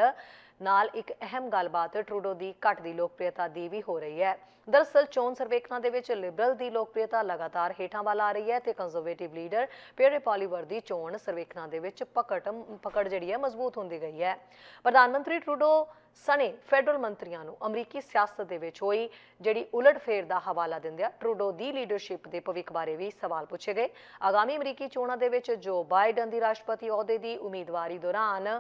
ਨਾਲ ਇੱਕ ਅਹਿਮ ਗੱਲਬਾਤ ਟਰੂਡੋ ਦੀ ਘਟਦੀ ਲੋਕਪ੍ਰਿਯਤਾ ਦੀ ਵੀ ਹੋ ਰਹੀ ਹੈ। ਦਰਅਸਲ, ਚੋਣ ਸਰਵੇਖਣਾਂ ਦੇ ਵਿੱਚ ਲਿਬਰਲ ਦੀ ਲੋਕਪ੍ਰਿਯਤਾ ਲਗਾਤਾਰ ਹੇਠਾਂ ਵੱਲ ਆ ਰਹੀ ਹੈ ਤੇ ਕੰਜ਼ਰਵੇਟਿਵ ਲੀਡਰ ਪੀਅਰੇ ਪਾਲੀਵਰ ਦੀ ਚੋਣ ਸਰਵੇਖਣਾਂ ਦੇ ਵਿੱਚ ਪਕੜ ਪਕੜ ਜਿਹੜੀ ਹੈ, ਮਜ਼ਬੂਤ ਹੁੰਦੀ ਗਈ ਹੈ। ਪ੍ਰਧਾਨ ਮੰਤਰੀ ਟਰੂਡੋ ਸਣੇ ਫੈਡਰਲ ਮੰਤਰੀਆਂ ਨੂੰ ਅਮਰੀਕੀ ਸਿਆਸਤ ਦੇ ਵਿੱਚ ਹੋਈ ਜਿਹੜੀ ਉਲਟਫੇਰ ਦਾ ਹਵਾਲਾ ਦਿੰਦਿਆਂ ਟਰੂਡੋ ਦੀ ਲੀਡਰਸ਼ਿਪ ਦੇ ਭਵਿੱਖ ਬਾਰੇ ਵੀ ਸਵਾਲ ਪੁੱਛੇ ਗਏ। ਆਗਾਮੀ ਅਮਰੀਕੀ ਚੋਣਾਂ ਦੇ ਵਿੱਚ ਜੋ ਬਾਈਡਨ ਦੀ ਰਾਸ਼ਟਰਪਤੀ ਅਹੁਦੇ ਦੀ ਉਮੀਦਵਾਰੀ ਦੌਰਾਨ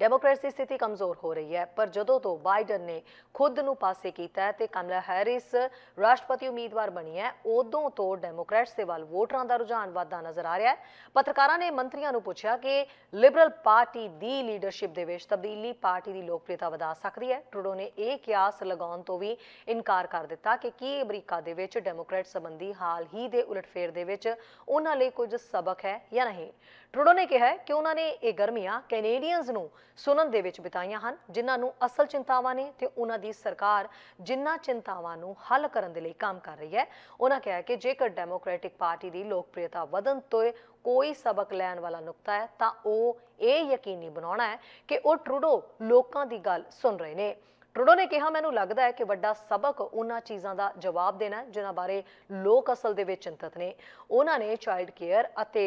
ਡੈਮੋਕ੍ਰੇਟਸ ਸਥਿਤੀ ਕਮਜ਼ੋਰ ਹੋ ਰਹੀ ਹੈ, ਪਰ ਜਦੋਂ ਤੋਂ ਬਾਈਡਨ ਨੇ ਖੁਦ ਨੂੰ ਪਾਸੇ ਕੀਤਾ ਹੈ ਤੇ ਕਮਲਾ ਹੈਰਿਸ ਰਾਸ਼ਟਰਪਤੀ ਉਮੀਦਵਾਰ ਬਣੀ ਹੈ, ਉਦੋਂ ਤੋਂ ਡੈਮੋਕ੍ਰੇਟਸ ਦੇ ਵੱਲ ਵੋਟਰਾਂ ਦਾ ਰੁਝਾਨ ਵਧਦਾ ਨਜ਼ਰ ਆ ਰਿਹਾ ਹੈ। ਪੱਤਰਕਾਰਾਂ ਨੇ ਮੰਤਰੀਆਂ ਨੂੰ ਪੁੱਛਿਆ ਕਿ ਲਿਬਰਲ ਪਾਰਟੀ ਦੀ ਲੀਡਰਸ਼ਿਪ ਦੇ ਵਿੱਚ ਤਬਦੀਲੀ ਪਾਰਟੀ ਦੀ ਲੋਕਪ੍ਰਿਯਤਾ ਵਧਾ ਸਕਦੀ ਹੈ। ਟਰੂਡੋ ਨੇ ਇਹ ਕਿਆਸ ਲਗਾਉਣ ਤੋਂ ਵੀ ਇਨਕਾਰ ਕਰ ਦਿੱਤਾ ਕਿ ਕੀ ਅਮਰੀਕਾ ਦੇ ਵਿੱਚ ਡੈਮੋਕ੍ਰੇਟ ਸੰਬੰਧੀ ਹਾਲ ਹੀ ਦੇ ਉਲਟਫੇਰ ਦੇ ਵਿੱਚ ਉਹਨਾਂ ਲਈ ਕੁਝ ਸਬਕ ਹੈ ਜਾਂ ਨਹੀਂ। ਟਰੂਡੋ ਨੇ ਕਿਹਾ ਕਿ ਉਹਨਾਂ ਨੇ ਇਹ ਗਰਮੀਆਂ ਕੈਨੇਡੀਅਨਸ ਨੂੰ ਸੁਣਨ ਦੇ ਵਿੱਚ ਬਿਤਾਈਆਂ ਹਨ, ਜਿਨ੍ਹਾਂ ਨੂੰ ਅਸਲ ਚਿੰਤਾਵਾਂ ਨੇ ਤੇ ਉਹਨਾਂ ਦੀ ਸਰਕਾਰ ਜਿਨ੍ਹਾਂ ਚਿੰਤਾਵਾਂ ਨੂੰ ਹੱਲ ਕਰਨ ਦੇ ਲਈ ਕੰਮ ਕਰ ਰਹੀ ਹੈ। ਉਹਨਾਂ ਕਿਹਾ ਕਿ ਜੇਕਰ ਡੈਮੋਕ੍ਰੈਟਿਕ ਪਾਰਟੀ ਦੀ ਲੋਕਪ੍ਰਿਯਤਾ ਵਧਣ ਤੋਂ ਕੋਈ ਸਬਕ ਲੈਣ ਵਾਲਾ ਨੁਕਤਾ ਹੈ, ਤਾਂ ਉਹ ਇਹ ਯਕੀਨੀ ਬਣਾਉਣਾ ਹੈ ਕਿ ਉਹ ਟਰੂਡੋ ਲੋਕਾਂ ਦੀ ਗੱਲ ਸੁਣ ਰਹੇ ਨੇ। ਟਰੂਡੋ ਨੇ ਕਿਹਾ, ਮੈਨੂੰ ਲੱਗਦਾ ਹੈ ਕਿ ਵੱਡਾ ਸਬਕ ਉਹਨਾਂ ਚੀਜ਼ਾਂ ਦਾ ਜਵਾਬ ਦੇਣਾ ਜਿਨ੍ਹਾਂ ਬਾਰੇ ਲੋਕ ਅਸਲ ਦੇ ਵਿੱਚ ਚਿੰਤਤ ਨੇ। ਉਹਨਾਂ ਨੇ ਚਾਈਲਡ ਕੇਅਰ ਅਤੇ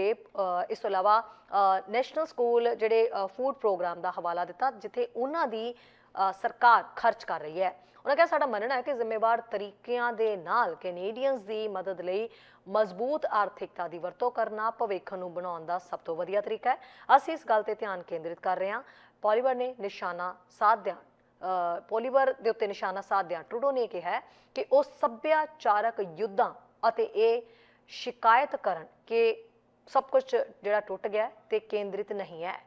ਇਸ ਤੋਂ ਇਲਾਵਾ ਨੈਸ਼ਨਲ ਸਕੂਲ ਜਿਹੜੇ ਫੂਡ ਪ੍ਰੋਗਰਾਮ ਦਾ ਹਵਾਲਾ ਦਿੱਤਾ, ਜਿੱਥੇ ਉਹਨਾਂ ਦੀ ਸਰਕਾਰ ਖਰਚ ਕਰ ਰਹੀ ਹੈ। ਉਹਨਾਂ ਕਿਹਾ, ਸਾਡਾ ਮੰਨਣਾ ਹੈ ਕਿ ਜ਼ਿੰਮੇਵਾਰ ਤਰੀਕਿਆਂ ਦੇ ਨਾਲ ਕੈਨੇਡੀਅਨਸ ਦੀ ਮਦਦ ਲਈ ਮਜ਼ਬੂਤ ਆਰਥਿਕਤਾ ਦੀ ਵਰਤੋਂ ਕਰਨਾ, ਭਵਿੱਖ ਨੂੰ ਬਣਾਉਣ ਦਾ ਸਭ ਤੋਂ ਵਧੀਆ ਤਰੀਕਾ ਹੈ। ਅਸੀਂ ਇਸ ਗੱਲ ਤੇ ਧਿਆਨ ਕੇਂਦਰਿਤ ਕਰ ਰਹੇ ਹਾਂ। ਪੋਲੀਵਰ ਨੇ ਨਿਸ਼ਾਨਾ ਸਾਧਿਆ ਪੋਲੀਵਰ ਦੇ ਉੱਤੇ ਨਿਸ਼ਾਨਾ ਸਾਧਦਿਆਂ ਟਰੂਡੋ ਨੇ ਕਿਹਾ ਕਿ ਉਹ ਸੱਭਿਆਚਾਰਕ ਯੁੱਧਾਂ ਅਤੇ ਇਹ ਸ਼ਿਕਾਇਤ ਕਰਨ ਕਿ ਸਭ ਕੁਝ ਜਿਹੜਾ ਟੁੱਟ ਗਿਆ ਤੇ ਕੇਂਦਰਿਤ ਨਹੀਂ ਹੈ।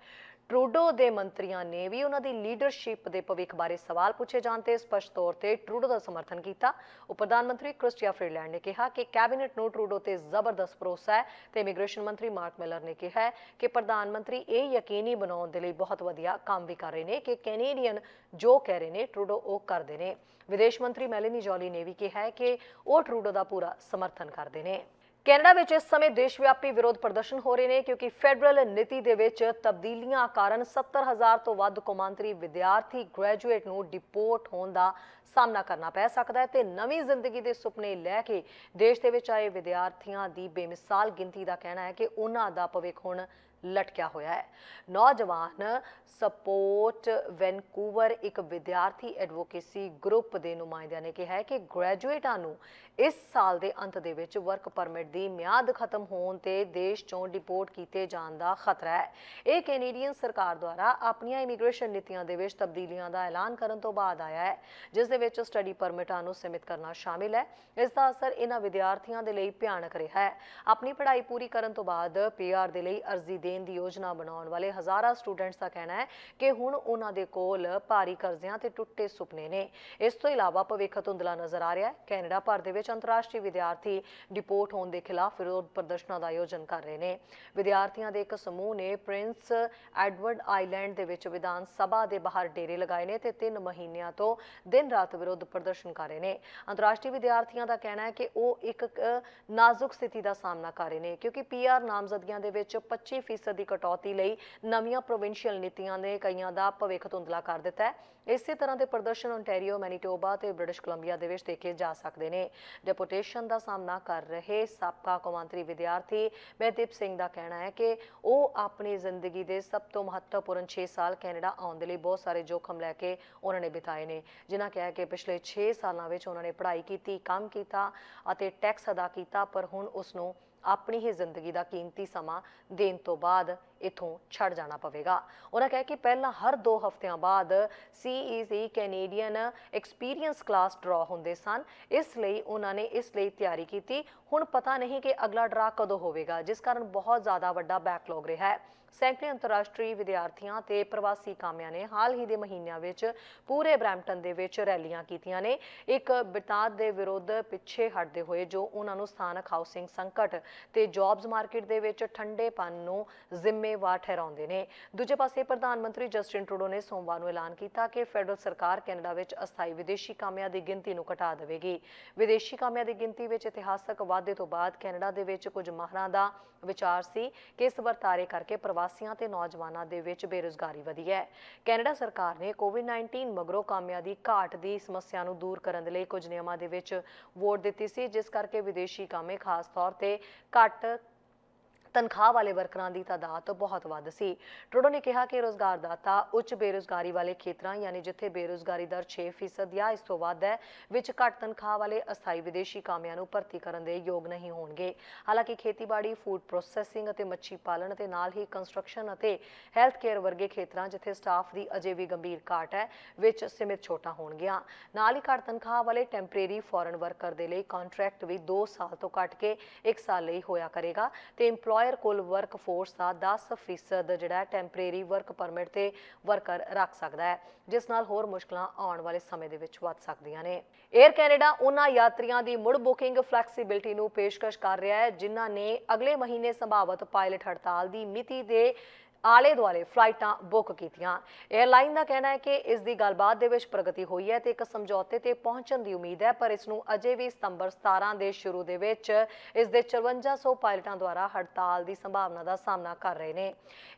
ਟਰੂਡੋ ਦੇ ਮੰਤਰੀਆਂ ਨੇ ਵੀ ਉਹਨਾਂ ਦੀ ਲੀਡਰਸ਼ਿਪ ਦੇ ਭਵਿੱਖ ਬਾਰੇ ਸਵਾਲ ਪੁੱਛੇ ਜਾਣ ਤੇ ਸਪਸ਼ਟ ਤੌਰ ਤੇ ਟਰੂਡੋ ਦਾ ਸਮਰਥਨ ਕੀਤਾ। ਉਪ ਪ੍ਰਧਾਨ ਮੰਤਰੀ ਕ੍ਰਿਸਟੀਆ ਫਰੀਲੈਂਡ ਨੇ ਕਿਹਾ ਕਿ ਕੈਬਨਿਟ ਨੂੰ ਟਰੂਡੋ ਤੇ ਜ਼ਬਰਦਸਤ ਭਰੋਸਾ ਹੈ ਤੇ ਇਮੀਗ੍ਰੇਸ਼ਨ ਮੰਤਰੀ ਮਾਰਕ ਮਿਲਰ ਨੇ ਕਿਹਾ ਕਿ ਪ੍ਰਧਾਨ ਮੰਤਰੀ ਇਹ ਯਕੀਨੀ ਬਣਾਉਣ ਦੇ ਲਈ ਬਹੁਤ ਵਧੀਆ ਕੰਮ ਵੀ ਕਰ ਰਹੇ ਨੇ ਕਿ ਕੈਨੇਡੀਅਨ ਜੋ ਕਹਿ ਰਹੇ ਨੇ ਟਰੂਡੋ ਉਹ ਕਰਦੇ ਨੇ। ਵਿਦੇਸ਼ ਮੰਤਰੀ ਮੈਲਨੀ ਜੋਲੀ ਨੇ ਵੀ ਕਿਹਾ ਹੈ ਕਿ ਉਹ ਟਰੂਡੋ ਦਾ ਪੂਰਾ ਸਮਰਥਨ ਕਰਦੇ ਨੇ। ਕੈਨੇਡਾ ਵਿੱਚ ਇਸ ਸਮੇਂ ਦੇਸ਼ ਵਿਆਪੀ ਵਿਰੋਧ ਪ੍ਰਦਰਸ਼ਨ ਹੋ ਰਹੇ ਨੇ ਕਿਉਂਕਿ ਫੈਡਰਲ ਨੀਤੀ ਦੇ ਵਿੱਚ ਤਬਦੀਲੀਆਂ ਕਾਰਨ 70000 ਤੋਂ ਵੱਧ ਕੌਮਾਂਤਰੀ ਵਿਦਿਆਰਥੀ ਗ੍ਰੈਜੂਏਟ ਨੂੰ ਡਿਪੋਰਟ ਹੋਣ ਦਾ ਸਾਹਮਣਾ ਕਰਨਾ ਪੈ ਸਕਦਾ ਹੈ ਤੇ ਨਵੀਂ ਜ਼ਿੰਦਗੀ ਦੇ ਸੁਪਨੇ ਲੈ ਕੇ ਦੇਸ਼ ਦੇ ਵਿੱਚ ਆਏ ਵਿਦਿਆਰਥੀਆਂ ਦੀ ਬੇਮਿਸਾਲ ਗਿਣਤੀ ਦਾ ਕਹਿਣਾ ਹੈ ਕਿ ਉਹਨਾਂ ਦਾ ਭਵਿੱਖ ਹੁਣ ਲਟਕਿਆ ਹੋਇਆ ਹੈ। ਨੌਜਵਾਨ ਸਪੋਰਟ ਵੈਨਕੂਵਰ ਇੱਕ ਵਿਦਿਆਰਥੀ ਐਡਵੋਕੇਸੀ ਗਰੁੱਪ ਦੇ ਨੁਮਾਇੰਦਿਆਂ ਨੇ ਕਿਹਾ ਹੈ ਕਿ ਗ੍ਰੈਜੂਏਟਾਂ ਨੂੰ ਇਸ ਸਾਲ ਦੇ ਅੰਤ ਦੇ ਵਿੱਚ ਵਰਕ ਪਰਮਿਟ ਦੀ ਮਿਆਦ ਖਤਮ ਹੋਣ ਤੇ ਦੇਸ਼ ਚੋਂ ਡਿਪੋਰਟ ਕੀਤੇ ਜਾਣ ਦਾ ਖਤਰਾ ਹੈ। ਇਹ ਕੈਨੇਡੀਅਨ ਸਰਕਾਰ ਦੁਆਰਾ ਆਪਣੀਆਂ ਇਮੀਗ੍ਰੇਸ਼ਨ ਨੀਤੀਆਂ ਦੇ ਵਿੱਚ ਤਬਦੀਲੀਆਂ ਦਾ ਐਲਾਨ ਕਰਨ ਤੋਂ ਬਾਅਦ ਆਇਆ ਹੈ, ਜਿਸ ਦੇ ਵਿੱਚ ਸਟੱਡੀ ਪਰਮਿਟਾਂ ਨੂੰ ਸੀਮਿਤ ਕਰਨਾ ਸ਼ਾਮਿਲ ਹੈ। ਇਸ ਦਾ ਅਸਰ ਇਹਨਾਂ ਵਿਦਿਆਰਥੀਆਂ ਦੇ ਲਈ ਭਿਆਨਕ ਰਿਹਾ ਹੈ। ਆਪਣੀ ਪੜ੍ਹਾਈ ਪੂਰੀ ਕਰਨ ਤੋਂ ਬਾਅਦ ਪੀਆਰ ਦੇ ਲਈ ਅਰਜ਼ੀ ਦੇਣ ਦੀ ਯੋਜਨਾ ਬਣਾਉਣ ਵਾਲੇ ਹਜ਼ਾਰਾਂ ਸਟੂਡੈਂਟਸ ਦਾ ਕਹਿਣਾ ਹੈ ਕਿ ਹੁਣ ਉਹਨਾਂ ਦੇ ਕੋਲ ਭਾਰੀ ਕਰਜ਼ਿਆਂ ਤੇ ਟੁੱਟੇ ਸੁਪਨੇ ਨੇ। ਇਸ ਤੋਂ ਇਲਾਵਾ ਭਵਿੱਖ ਧੁੰਦਲਾ ਨਜ਼ਰ ਆ ਰਿਹਾ ਹੈ। ਕੈਨੇਡਾ ਭਰ ਦੇ ਵਿੱਚ ਅੰਤਰਰਾਸ਼ਟਰੀ ਵਿਦਿਆਰਥੀ ਡਿਪੋਰਟ ਹੋਣ ਦੇ ਖਿਲਾਫ ਵਿਰੋਧ ਪ੍ਰਦਰਸ਼ਨਾਂ ਦਾ ਆਯੋਜਨ ਕਰ ਰਹੇ ਨੇ। ਵਿਦਿਆਰਥੀਆਂ ਦੇ ਇੱਕ ਸਮੂਹ ਨੇ ਪ੍ਰਿੰਸ ਐਡਵਰਡ ਆਈਲੈਂਡ ਦੇ ਵਿੱਚ ਵਿਧਾਨ ਸਭਾ ਦੇ ਬਾਹਰ ਡੇਰੇ ਲਗਾਏ ਨੇ ਤੇ 3 ਮਹੀਨਿਆਂ ਤੋਂ ਦਿਨ ਰਾਤ ਵਿਰੋਧ ਪ੍ਰਦਰਸ਼ਨ ਕਰ ਰਹੇ ਨੇ। ਅੰਤਰਰਾਸ਼ਟਰੀ ਵਿਦਿਆਰਥੀਆਂ ਦਾ ਕਹਿਣਾ ਹੈ ਕਿ ਉਹ ਇੱਕ ਨਾਜ਼ੁਕ ਸਥਿਤੀ ਦਾ ਸਾਹਮਣਾ ਕਰ ਰਹੇ ਨੇ, ਕਿਉਂਕਿ ਪੀਆਰ ਨਾਮਜ਼ਦਗੀਆਂ ਦੇ ਵਿੱਚ 25% ਦੀ ਕਟੌਤੀ ਲਈ ਨਵੀਆਂ ਪ੍ਰੋਵਿੰਸ਼ੀਅਲ ਨੀਤੀਆਂ ਨੇ ਕਈਆਂ ਦਾ ਭਵਿੱਖ ਧੁੰਦਲਾ ਕਰ ਦਿੱਤਾ ਹੈ। ਇਸੇ ਤਰ੍ਹਾਂ ਦੇ ਪ੍ਰਦਰਸ਼ਨ ਓਨਟਾਰੀਓ ਮੈਨੀਟੋਬਾ ਤੇ ਬ੍ਰਿਟਿਸ਼ ਕੋਲੰਬੀਆ ਦੇ ਵਿੱਚ ਦੇਖੇ ਜਾ ਸਕਦੇ ਨੇ। ਡੈਪੂਟੇਸ਼ਨ ਦਾ ਸਾਹਮਣਾ ਕਰ ਰਹੇ ਸਾਬਕਾ ਕੌਮਾਂਤਰੀ ਵਿਦਿਆਰਥੀ ਮਹਿਦੀਪ ਸਿੰਘ ਦਾ ਕਹਿਣਾ ਹੈ ਕਿ ਉਹ ਆਪਣੀ ਜ਼ਿੰਦਗੀ ਦੇ ਸਭ ਤੋਂ ਮਹੱਤਵਪੂਰਨ 6 ਸਾਲ ਕੈਨੇਡਾ ਆਉਣ ਦੇ ਲਈ ਬਹੁਤ ਸਾਰੇ ਜੋਖਮ ਲੈ ਕੇ ਉਹਨਾਂ ਨੇ ਬਿਤਾਏ ਨੇ, ਜਿਨ੍ਹਾਂ ਕਿਹਾ ਕਿ ਪਿਛਲੇ 6 ਸਾਲਾਂ ਵਿੱਚ ਉਹਨਾਂ ਨੇ ਪੜ੍ਹਾਈ ਕੀਤੀ, ਕੰਮ ਕੀਤਾ ਅਤੇ ਟੈਕਸ ਅਦਾ ਕੀਤਾ, ਪਰ ਹੁਣ ਉਸ ਨੂੰ ਆਪਣੀ ਹੀ ਜ਼ਿੰਦਗੀ ਦਾ ਕੀਮਤੀ ਸਮਾਂ ਦੇਣ ਤੋਂ ਬਾਅਦ ਇਥੋਂ ਛੱਡ ਜਾਣਾ ਪਵੇਗਾ। ਉਹਨਾਂ ਕਹਿ ਕਿ ਪਹਿਲਾਂ ਹਰ 2 ਹਫ਼ਤਿਆਂ ਬਾਅਦ CEC Canadian experience class draw ਹੁੰਦੇ ਸਨ। ਇਸ ਲਈ ਉਹਨਾਂ ਨੇ ਇਸ ਲਈ ਤਿਆਰੀ ਕੀਤੀ। ਹੁਣ ਪਤਾ ਨਹੀਂ ਕਿ ਅਗਲਾ ਡਰਾ ਕਦੋਂ ਹੋਵੇਗਾ, ਜਿਸ ਕਾਰਨ ਬਹੁਤ ਜ਼ਿਆਦਾ ਵੱਡਾ ਬੈਕਲੌਗ ਰਿਹਾ ਹੈ। ਸੈਂਕੜੇ ਅੰਤਰਰਾਸ਼ਟਰੀ ਵਿਦਿਆਰਥੀਆਂ ਤੇ ਪ੍ਰਵਾਸੀ ਕਾਮਿਆਂ ਨੇ ਹਾਲ ਹੀ ਦੇ ਮਹੀਨਿਆਂ ਵਿੱਚ ਪੂਰੇ ਬ੍ਰੈਂਪਟਨ ਦੇ ਵਿੱਚ ਰੈਲੀਆਂ ਕੀਤੀਆਂ ਨੇ। ਇੱਕ ਬਿਤਾਦ ਦੇ ਵਿਰੁੱਧ ਪਿੱਛੇ ਹਟਦੇ ਹੋਏ ਜੋ ਉਹਨਾਂ ਨੂੰ ਸਥਾਨਕ ਹਾਊਸਿੰਗ ਸੰਕਟ ਤੇ ਜੌਬਸ ਮਾਰਕੀਟ ਦੇ ਵਿੱਚ ਠੰਡੇਪਨ ਨੂੰ ਜ਼ਿੰਮੇ ਜ਼ਿੰਮੇਵਾਰ ਠਹਿਰਾਉਂਦੇ ਨੇ। ਦੂਜੇ ਪਾਸੇ ਪ੍ਰਧਾਨ ਮੰਤਰੀ ਜਸਟਿਨ ਟਰੂਡੋ ਨੇ ਸੋਮਵਾਰ ਨੂੰ ਐਲਾਨ ਕੀਤਾ ਕਿ ਫੈਡਰਲ ਸਰਕਾਰ ਕੈਨੇਡਾ ਵਿੱਚ ਅਸਥਾਈ ਵਿਦੇਸ਼ੀ ਕਾਮਿਆਂ ਦੀ ਗਿਣਤੀ ਨੂੰ ਘਟਾ ਦੇਵੇਗੀ। ਵਿਦੇਸ਼ੀ ਕਾਮਿਆਂ ਦੀ ਗਿਣਤੀ ਵਿੱਚ ਇਤਿਹਾਸਕ ਵਾਧੇ ਤੋਂ ਬਾਅਦ ਕੈਨੇਡਾ ਦੇ ਵਿੱਚ ਕੁਝ ਮਾਹਰਾਂ ਦਾ ਵਿਚਾਰ ਸੀ ਕਿ ਇਸ ਵਰਤਾਰੇ ਕਰਕੇ ਪ੍ਰਵਾਸੀਆਂ ਤੇ ਨੌਜਵਾਨਾਂ ਦੇ ਵਿੱਚ ਬੇਰੁਜ਼ਗਾਰੀ ਵਧੀ ਹੈ। ਕੈਨੇਡਾ ਸਰਕਾਰ ਨੇ ਕੋਵਿਡ-19 ਮਗਰੋਂ ਕਾਮਿਆਂ ਦੀ ਘਾਟ ਦੀ ਸਮੱਸਿਆ ਨੂੰ ਦੂਰ ਕਰਨ ਦੇ ਲਈ ਕੁਝ ਨਿਯਮਾਂ ਦੇ ਵਿੱਚ ਵੋਟ ਦਿੱਤੀ ਸੀ, ਜਿਸ ਕਰਕੇ ਵਿਦੇਸ਼ੀ ਕਾਮੇ ਖਾਸ ਤੌਰ ਤੇ ਘੱਟ ਤਨਖਾਹ ਵਾਲੇ ਵਰਕਰਾਂ ਦੀ ਤਾਦਾਦ ਬਹੁਤ ਵੱਧ ਸੀ। ਟਰੂਡੋ ਨੇ ਕਿਹਾ ਕਿ ਰੋਜ਼ਗਾਰਦਾਤਾ ਉੱਚ ਬੇਰੁਜ਼ਗਾਰੀ ਵਾਲੇ ਖੇਤਰਾਂ, ਯਾਨੀ ਜਿੱਥੇ ਬੇਰੁਜ਼ਗਾਰੀ ਦਰ 6% ਜਾਂ ਇਸ ਤੋਂ ਵੱਧ ਹੈ, ਵਿੱਚ ਘੱਟ ਤਨਖਾਹ ਵਾਲੇ ਅਸਥਾਈ ਵਿਦੇਸ਼ੀ ਕਾਮਿਆਂ ਨੂੰ ਭਰਤੀ ਕਰਨ ਦੇ ਯੋਗ ਨਹੀਂ ਹੋਣਗੇ। ਹਾਲਾਂਕਿ ਖੇਤੀਬਾੜੀ, ਫੂਡ ਪ੍ਰੋਸੈਸਿੰਗ ਅਤੇ ਮੱਛੀ ਪਾਲਣ ਅਤੇ ਨਾਲ ਹੀ ਕੰਸਟਰਕਸ਼ਨ ਅਤੇ ਹੈਲਥ ਕੇਅਰ ਵਰਗੇ ਖੇਤਰਾਂ, ਜਿੱਥੇ ਸਟਾਫ ਦੀ ਅਜੇ ਵੀ ਗੰਭੀਰ ਘਾਟ ਹੈ, ਵਿੱਚ ਸੀਮਿਤ ਛੋਟਾਂ ਹੋਣਗੀਆਂ। ਨਾਲ ਹੀ ਘੱਟ ਤਨਖਾਹ ਵਾਲੇ ਟੈਂਪਰੇਰੀ ਫੋਰਨ ਵਰਕਰ ਦੇ ਲਈ ਕੰਟਰੈਕਟ ਵੀ 2 ਸਾਲ ਤੋਂ ਘੱਟ ਕੇ 1 ਸਾਲ ਲਈ ਹੋਇਆ ਕਰੇਗਾ ਤੇ EMPLOYER ਕੁੱਲ ਵਰਕ ਦਾ 10% ਜਿਹੜਾ ਟੈਂਪਰੇਰੀ ਵਰਕ ਪਰਮਿਟ ਤੇ ਵਰਕਰ ਰੱਖ ਸਕਦਾ ਹੈ, ਜਿਸ ਨਾਲ ਹੋਰ ਮੁਸ਼ਕਲਾਂ ਆਉਣ ਵਾਲੇ ਸਮੇਂ ਦੇ ਵਿੱਚ ਵੱਧ ਸਕਦੀਆਂ ਨੇ। 에ਅਰ ਕੈਨੇਡਾ ਉਹਨਾਂ ਯਾਤਰੀਆਂ ਦੀ ਮੁੜ ਬੁਕਿੰਗ ਫਲੈਕਸੀਬਿਲਟੀ ਨੂੰ ਪੇਸ਼ਕਸ਼ ਕਰ ਰਿਹਾ ਹੈ, ਜਿਨ੍ਹਾਂ ਨੇ ਅਗਲੇ ਮਹੀਨੇ ਸੰਭਾਵਤ ਪਾਇਲਟ ਹੜਤਾਲ ਦੀ ਮਿਤੀ ਦੇ ਆਲੇ ਦੁਆਲੇ ਫਲਾਈਟਾਂ ਬੁੱਕ ਕੀਤੀਆਂ। 에ਅਰਲਾਈਨ ਦਾ ਕਹਿਣਾ ਹੈ ਕਿ ਇਸ ਦੀ ਗੱਲਬਾਤ ਦੇ ਵਿੱਚ ਪ੍ਰਗਤੀ ਹੋਈ ਹੈ ਤੇ ਇੱਕ ਸਮਝੌਤੇ ਤੇ ਪਹੁੰਚਣ ਦੀ ਉਮੀਦ ਹੈ, ਪਰ ਇਸ ਨੂੰ ਅਜੇ ਵੀ ਸਤੰਬਰ 17 ਦੇ ਸ਼ੁਰੂ ਦੇ ਵਿੱਚ ਇਸ ਦੇ 5400 ਪਾਇਲਟਾਂ ਦੁਆਰਾ ਹੜਤਾਲ ਦੀ ਸੰਭਾਵਨਾ ਦਾ ਸਾਹਮਣਾ ਕਰ ਰਹੇ ਨੇ।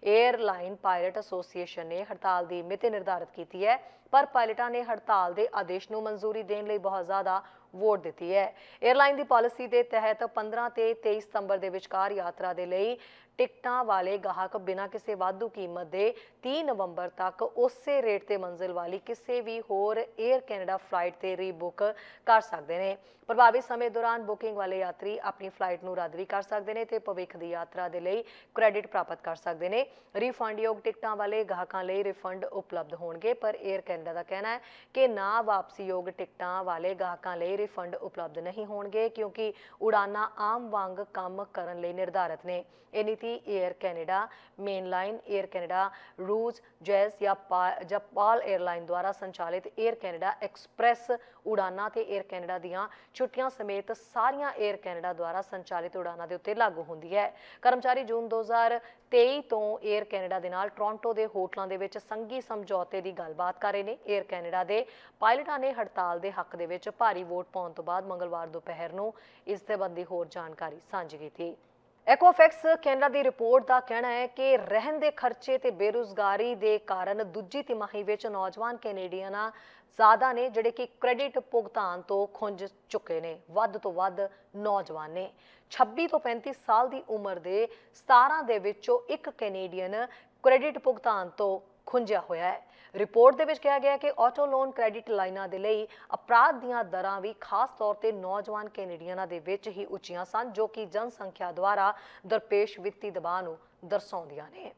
에ਅਰਲਾਈਨ ਪਾਇਲਟ ਐਸੋਸੀਏਸ਼ਨ ਨੇ ਹੜਤਾਲ ਦੀ ਮਿਤੀ ਨਿਰਧਾਰਤ ਕੀਤੀ ਹੈ, ਪਰ ਪਾਇਲਟਾਂ ਨੇ ਹੜਤਾਲ ਦੇ ਆਦੇਸ਼ ਨੂੰ ਮਨਜ਼ੂਰੀ ਦੇਣ ਲਈ ਬਹੁਤ ਜ਼ਿਆਦਾ ਵੋਟ ਦਿੱਤੀ ਹੈ। 에ਅਰਲਾਈਨ ਦੀ ਪਾਲਿਸੀ ਦੇ ਤਹਿਤ 15 ਤੇ 23 ਸਤੰਬਰ ਦੇ ਵਿਚਕਾਰ ਯਾਤਰਾ ਦੇ ਲਈ ਟਿਕਟਾਂ ਵਾਲੇ ਗਾਹਕ ਬਿਨਾਂ ਕਿਸੇ ਵਾਧੂ ਕੀਮਤ ਦੇ 30 ਨਵੰਬਰ ਤੱਕ ਉਸੇ ਰੇਟ ਤੇ ਮੰਜ਼ਿਲ ਵਾਲੀ ਕਿਸੇ ਵੀ ਹੋਰ 에ਅਰ ਕੈਨੇਡਾ ਫਲਾਈਟ ਤੇ ਰੀਬੁੱਕ ਕਰ ਸਕਦੇ ਨੇ। ਪ੍ਰਭਾਵਿਤ ਸਮੇਂ ਦੌਰਾਨ ਬੁਕਿੰਗ ਵਾਲੇ ਯਾਤਰੀ ਆਪਣੀ ਫਲਾਈਟ ਨੂੰ ਰੱਦ ਵੀ ਕਰ ਸਕਦੇ ਨੇ ਤੇ ਭਵਿੱਖ ਦੀ ਯਾਤਰਾ ਦੇ ਲਈ ਕ੍ਰੈਡਿਟ ਪ੍ਰਾਪਤ ਕਰ ਸਕਦੇ ਨੇ। ਰਿਫੰਡਯੋਗ ਟਿਕਟਾਂ ਵਾਲੇ ਗਾਹਕਾਂ ਲਈ ਰਿਫੰਡ ਉਪਲਬਧ ਹੋਣਗੇ, ਪਰ 에ਅਰ ਕੈਨੇਡਾ ਦਾ ਕਹਿਣਾ ਹੈ ਕਿ ਨਾ ਵਾਪਸੀ ਯੋਗ ਟਿਕਟਾਂ ਵਾਲੇ ਗਾਹਕਾਂ ਲਈ ਵਧੇਰੇ ਫੰਡ ਉਪਲਬਧ ਨਹੀਂ ਹੋਣਗੇ ਕਿਉਂਕਿ ਉਡਾਨਾਂ ਆਮ ਵਾਂਗ ਕੰਮ ਕਰਨ ਲਈ ਨਿਰਧਾਰਤ ਨੇ। ਇਹ ਨੀਤੀ air Canada main line air Canada Rouge Jazz ਜਾਂ ਜਪਾਲ 에ਅਰਲਾਈਨ ਦੁਆਰਾ ਸੰਚਾਲਿਤ 에ਅਰ ਕੈਨੇਡਾ ਐਕਸਪ੍ਰੈਸ ਉਡਾਨਾਂ ਤੇ 에ਅਰ ਕੈਨੇਡਾ ਦੀਆਂ ਛੁੱਟੀਆਂ ਸਮੇਤ ਸਾਰੀਆਂ 에ਅਰ ਕੈਨੇਡਾ ਦੁਆਰਾ ਸੰਚਾਲਿਤ ਉਡਾਨਾਂ ਦੇ ਉੱਤੇ ਲਾਗੂ ਹੁੰਦੀ ਹੈ। ਕਰਮਚਾਰੀ ਜੂਨ 2023 ਤੋਂ 에ਅਰ ਕੈਨੇਡਾ ਦੇ ਨਾਲ ਟੋਰਾਂਟੋ ਦੇ ਹੋਟਲਾਂ ਦੇ ਵਿੱਚ ਸੰਗੀ ਸਮਝੌਤੇ ਦੀ ਗੱਲਬਾਤ ਕਰ ਰਹੇ ਨੇ। 에ਅਰ ਕੈਨੇਡਾ ਦੇ ਪਾਇਲਟਾਂ ਨੇ ਹੜਤਾਲ ਦੇ ਹੱਕ ਦੇ ਵਿੱਚ ਭਾਰੀ ਵੋਟ ਪਾਉਣ ਤੋਂ ਬਾਅਦ ਮੰਗਲਵਾਰ ਦੁਪਹਿਰ ਨੂੰ ਇਸ ਸੰਬੰਧੀ ਹੋਰ ਜਾਣਕਾਰੀ ਸਾਂਝੀ ਕੀਤੀ। ਐਕੋਫੈਕਸ ਕੈਨੇਡਾ ਦੀ ਰਿਪੋਰਟ ਦਾ ਕਹਿਣਾ ਹੈ ਕਿ ਰਹਿਣ ਦੇ ਖਰਚੇ ਤੇ ਬੇਰੁਜ਼ਗਾਰੀ ਦੇ ਕਾਰਨ ਦੂਜੀ ਤਿਮਾਹੀ ਵਿੱਚ ਨੌਜਵਾਨ ਕੈਨੇਡੀਅਨਾਂ ਜ਼ਿਆਦਾ ਨੇ, ਜਿਹੜੇ ਕਿ ਕ੍ਰੈਡਿਟ ਭੁਗਤਾਨ ਤੋਂ ਖੁੰਝ ਚੁੱਕੇ ਨੇ। ਵੱਧ ਤੋਂ ਵੱਧ ਨੌਜਵਾਨ ਨੇ। 26 ਤੋਂ 35 ਸਾਲ ਦੀ ਉਮਰ ਦੇ 17 ਦੇ ਵਿੱਚੋਂ ਇੱਕ ਕੈਨੇਡੀਅਨ ਕ੍ਰੈਡਿਟ ਭੁਗਤਾਨ ਤੋਂ ਖੁੰਝਿਆ ਹੋਇਆ ਹੈ। ਰਿਪੋਰਟ ਦੇ ਵਿੱਚ ਕਿਹਾ ਗਿਆ ਹੈ ਕਿ ਆਟੋ ਲੋਨ ਕ੍ਰੈਡਿਟ ਲਾਈਨਾਂ ਦੇ ਲਈ ਅਪਰਾਧ ਦੀਆਂ ਦਰਾਂ ਵੀ ਖਾਸ ਤੌਰ ਤੇ ਨੌਜਵਾਨ ਕੈਨੇਡੀਅਨਾਂ ਦੇ ਵਿੱਚ ਹੀ ਉੱਚੀਆਂ ਸਨ, ਜੋ ਕਿ ਜਨਸੰਖਿਆ ਦੁਆਰਾ ਦਰਪੇਸ਼ ਵਿੱਤੀ ਦਬਾਅ ਨੂੰ ਦਰਸਾਉਂਦੀਆਂ ਨੇ।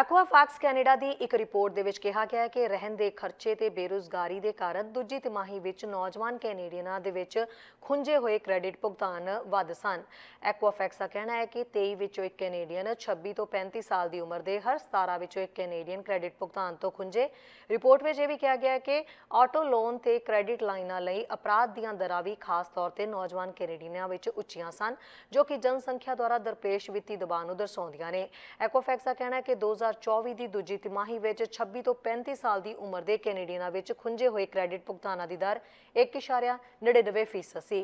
ਐਕਵਾਫੈਕਸ ਕੈਨੇਡਾ ਦੀ ਇੱਕ ਰਿਪੋਰਟ ਦੇ ਵਿੱਚ ਕਿਹਾ ਗਿਆ ਹੈ ਕਿ ਰਹਿਣ ਦੇ ਖਰਚੇ ਤੇ ਬੇਰੁਜ਼ਗਾਰੀ ਦੇ ਕਾਰਨ ਦੂਜੀ ਤਿਮਾਹੀ ਵਿੱਚ ਨੌਜਵਾਨ ਕੈਨੇਡੀਅਨਾਂ ਦੇ ਵਿੱਚ ਖੁੰਝੇ ਹੋਏ ਕ੍ਰੈਡਿਟ ਭੁਗਤਾਨ ਵੱਧ ਸਨ। ਐਕਵਾਫੈਕਸ ਦਾ ਕਹਿਣਾ ਹੈ ਕਿ 23 ਵਿੱਚੋਂ ਇੱਕ ਕੈਨੇਡੀਅਨ 26 ਤੋਂ 35 ਸਾਲ ਦੀ ਉਮਰ ਦੇ ਹਰ 17 ਵਿੱਚੋਂ ਇੱਕ ਕੈਨੇਡੀਅਨ ਕ੍ਰੈਡਿਟ ਭੁਗਤਾਨ ਤੋਂ ਖੁੰਝੇ। ਰਿਪੋਰਟ ਵਿੱਚ ਇਹ ਵੀ ਕਿਹਾ ਗਿਆ ਹੈ ਕਿ ਆਟੋ ਲੋਨ ਤੇ ਕ੍ਰੈਡਿਟ ਲਾਈਨਾਂ ਲਈ ਅਪਰਾਧ ਦੀਆਂ ਦਰਾਂ ਵੀ ਖਾਸ ਤੌਰ ਤੇ ਨੌਜਵਾਨ ਕੈਨੇਡੀਅਨਾਂ ਵਿੱਚ ਉੱਚੀਆਂ ਸਨ, ਜੋ ਕਿ ਜਨਸੰਖਿਆ ਦੁਆਰਾ ਦਰਪੇਸ਼ ਵਿੱਤੀ ਦਬਾਅ ਨੂੰ ਦਰਸਾਉਂਦੀਆਂ ਨੇ। ਐਕੋਫੈਕਸ ਦਾ ਕਹਿਣਾ ਹੈ ਕਿ 2024 ਦੀ ਦੂਜੀ ਤਿਮਾਹੀ ਵਿੱਚ 26 ਤੋਂ 35 ਸਾਲ ਦੀ ਉਮਰ ਦੇ ਕੈਨੇਡੀਅਨਾਂ ਵਿੱਚ ਖੁੰਝੇ ਹੋਏ ਕ੍ਰੈਡਿਟ ਭੁਗਤਾਨਾਂ ਦੀ ਦਰ 1.99% ਸੀ।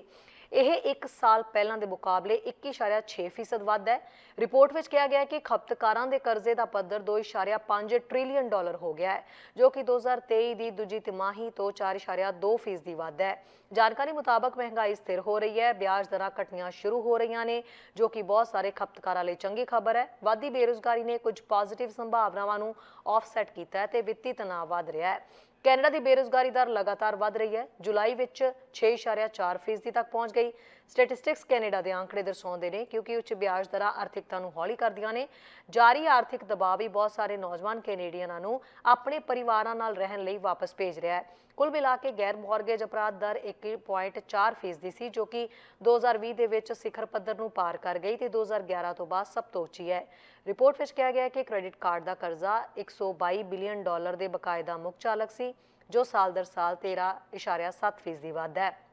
ਇਹ 1 ਸਾਲ ਪਹਿਲਾਂ ਦੇ ਮੁਕਾਬਲੇ 21.6% ਵੱਧ ਹੈ। ਰਿਪੋਰਟ ਵਿੱਚ ਕਿਹਾ ਗਿਆ ਹੈ ਕਿ ਖਪਤਕਾਰਾਂ ਦੇ ਕਰਜ਼ੇ ਦਾ ਪੱਧਰ 2.5 ਟ੍ਰਿਲੀਅਨ ਡਾਲਰ ਹੋ ਗਿਆ ਹੈ, ਜੋ ਕਿ 2023 ਦੀ ਦੂਜੀ ਤਿਮਾਹੀ ਤੋਂ 4.2% ਦੀ ਵੱਧ ਹੈ। ਜਾਣਕਾਰੀ ਮੁਤਾਬਕ ਮਹਿੰਗਾਈ ਸਥਿਰ ਹੋ ਰਹੀ ਹੈ, ਵਿਆਜ ਦਰਾਂ ਘਟਣੀਆਂ ਸ਼ੁਰੂ ਹੋ ਰਹੀਆਂ ਨੇ, ਜੋ ਕਿ ਬਹੁਤ ਸਾਰੇ ਖਪਤਕਾਰਾਂ ਲਈ ਚੰਗੀ ਖਬਰ ਹੈ। ਵਾਧੀ ਬੇਰੁਜ਼ਗਾਰੀ ਨੇ ਕੁਝ ਪੋਜ਼ਿਟਿਵ ਸੰਭਾਵਨਾਵਾਂ ਨੂੰ ਆਫਸੈਟ ਕੀਤਾ ਹੈ ਤੇ ਵਿੱਤੀ ਤਣਾਅ ਵਧ ਰਿਹਾ ਹੈ। ਕੈਨੇਡਾ ਦੀ ਬੇਰੁਜ਼ਗਾਰੀ ਦਰ ਲਗਾਤਾਰ ਵਧ ਰਹੀ ਹੈ। ਜੁਲਾਈ ਵਿੱਚ 6.4% ਤੱਕ ਪਹੁੰਚ ਗਈ। ਸਟੈਟਿਸਟਿਕਸ ਕੈਨੇਡਾ ਦੇ ਅੰਕੜੇ ਦਰਸਾਉਂਦੇ ਨੇ, ਕਿਉਂਕਿ ਉੱਚ ਵਿਆਜ ਦਰਾਂ ਆਰਥਿਕਤਾ ਨੂੰ ਹੌਲੀ ਕਰਦੀਆਂ ਨੇ। ਜਾਰੀ ਆਰਥਿਕ ਦਬਾਅ ਵੀ ਬਹੁਤ ਸਾਰੇ ਨੌਜਵਾਨ ਕੈਨੇਡੀਅਨਾਂ ਨੂੰ ਆਪਣੇ ਪਰਿਵਾਰਾਂ ਨਾਲ ਰਹਿਣ ਲਈ ਵਾਪਸ ਭੇਜ ਰਿਹਾ ਹੈ। ਕੁੱਲ ਮਿਲਾ ਕੇ ਗੈਰ ਮਾਰਗੇਜ ਅਪਰਾਧ ਦਰ 1.4% ਦੀ ਸੀ, ਜੋ ਕਿ 2020 ਦੇ ਵਿੱਚ ਸਿਖਰ ਪੱਧਰ ਨੂੰ ਪਾਰ ਕਰ ਗਈ ਤੇ 2011 ਤੋਂ ਬਾਅਦ ਸਭ ਤੋਂ ਉੱਚੀ ਹੈ। ਰਿਪੋਰਟ ਵਿੱਚ ਕਿਹਾ ਗਿਆ ਹੈ ਕਿ ਕ੍ਰੈਡਿਟ ਕਾਰਡ ਦਾ ਕਰਜ਼ਾ 122 ਬਿਲੀਅਨ ਡਾਲਰ ਦੇ ਬਕਾਇਦਾ ਮੁੱਖ ਚਾਲਕ ਸੀ, ਜੋ ਸਾਲ ਦਰ ਸਾਲ 13.7% ਦੀ ਵਾਧਾ ਹੈ।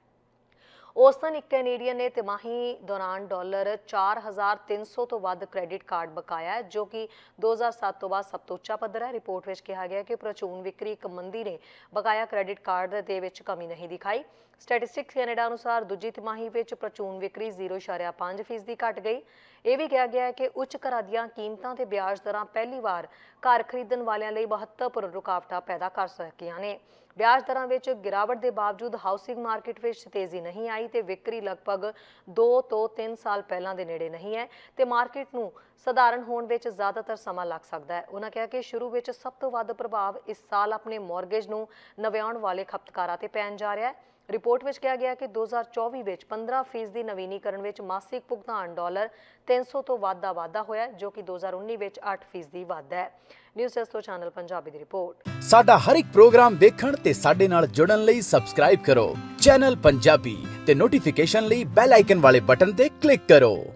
ਔਸਤਨ ਇੱਕ ਕੈਨੇਡੀਅਨ ਨੇ ਤਿਮਾਹੀ ਦੌਰਾਨ ਡਾਲਰ 4300 ਤੋਂ ਵੱਧ ਕ੍ਰੈਡਿਟ ਕਾਰਡ ਬਕਾਇਆ ਹੈ, ਜੋ ਕਿ 2007 ਤੋਂ ਬਾਅਦ ਸਭ ਤੋਂ ਉੱਚਾ ਪੱਧਰ ਹੈ। ਰਿਪੋਰਟ ਵਿੱਚ ਕਿਹਾ ਗਿਆ ਕਿ ਪ੍ਰਚੂਨ ਵਿਕਰੀ ਇੱਕ ਮੰਦੀ ਨੇ ਬਕਾਇਆ ਕ੍ਰੈਡਿਟ ਕਾਰਡ ਦੇ ਵਿੱਚ ਕਮੀ ਨਹੀਂ ਦਿਖਾਈ। ਸਟੈਟਿਸਟਿਕਸ ਕੈਨੇਡਾ ਅਨੁਸਾਰ ਦੂਜੀ ਤਿਮਾਹੀ ਵਿੱਚ ਪ੍ਰਚੂਨ ਵਿਕਰੀ 0.5% ਦੀ ਘਟ ਗਈ। ਇਹ ਵੀ ਕਿਹਾ ਗਿਆ ਹੈ ਕਿ ਉੱਚ ਘਰਾਂ ਦੀਆਂ ਕੀਮਤਾਂ ਤੇ ਵਿਆਜ ਦਰਾਂ ਪਹਿਲੀ ਵਾਰ ਘਰ ਖਰੀਦਣ ਵਾਲਿਆਂ ਲਈ ਮਹੱਤਵਪੂਰਨ ਰੁਕਾਵਟਾਂ ਪੈਦਾ ਕਰ ਸਕੀਆਂ ਨੇ। ਵਿਆਜ ਦਰਾਂ ਵਿੱਚ ਗਿਰਾਵਟ ਦੇ ਬਾਵਜੂਦ ਹਾਊਸਿੰਗ ਮਾਰਕੀਟ ਵਿੱਚ ਤੇਜ਼ੀ ਨਹੀਂ ਆਈ ਤੇ ਵਿਕਰੀ ਲਗਭਗ 2 ਤੋਂ 3 ਸਾਲ ਪਹਿਲਾਂ ਦੇ ਨੇੜੇ ਨਹੀਂ ਹੈ ਤੇ ਮਾਰਕੀਟ ਨੂੰ ਸਧਾਰਨ ਹੋਣ ਵਿੱਚ ਜ਼ਿਆਦਾਤਰ ਸਮਾਂ ਲੱਗ ਸਕਦਾ ਹੈ। ਉਹਨਾਂ ਕਿਹਾ ਕਿ ਸ਼ੁਰੂ ਵਿੱਚ ਸਭ ਤੋਂ ਵੱਧ ਪ੍ਰਭਾਵ ਇਸ ਸਾਲ ਆਪਣੇ ਮਾਰਗੇਜ ਨੂੰ ਨਵਿਆਉਣ ਵਾਲੇ ਖਪਤਕਾਰਾਂ ਤੇ ਪੈਣ ਜਾ ਰਿਹਾ ਹੈ। ਰਿਪੋਰਟ ਵਿੱਚ ਕਿਹਾ ਗਿਆ ਕਿ 2024 ਵਿੱਚ 15% ਦੀ ਨਵੀਨੀਕਰਨ ਵਿੱਚ ਮਾਸਿਕ ਭੁਗਤਾਨ ਡਾਲਰ 300 ਤੋਂ ਵੱਧ ਦਾ ਵਾਧਾ ਹੋਇਆ ਜੋ ਕਿ 2019 ਵਿੱਚ 8% ਦੀ ਵਾਧਾ ਹੈ। ਨਿਊਜ਼ ਡੈਸਕ ਤੋਂ ਚੈਨਲ ਪੰਜਾਬੀ ਦੀ ਰਿਪੋਰਟ। ਸਾਡਾ ਹਰ ਇੱਕ ਪ੍ਰੋਗਰਾਮ ਦੇਖਣ ਤੇ ਸਾਡੇ ਨਾਲ ਜੁੜਨ ਲਈ ਸਬਸਕ੍ਰਾਈਬ ਕਰੋ। ਚੈਨਲ ਪੰਜਾਬੀ ਤੇ ਨੋਟੀਫਿਕੇਸ਼ਨ ਲਈ ਬੈਲ ਆਈਕਨ ਵਾਲੇ ਬਟਨ ਤੇ ਕਲਿੱਕ ਕਰੋ।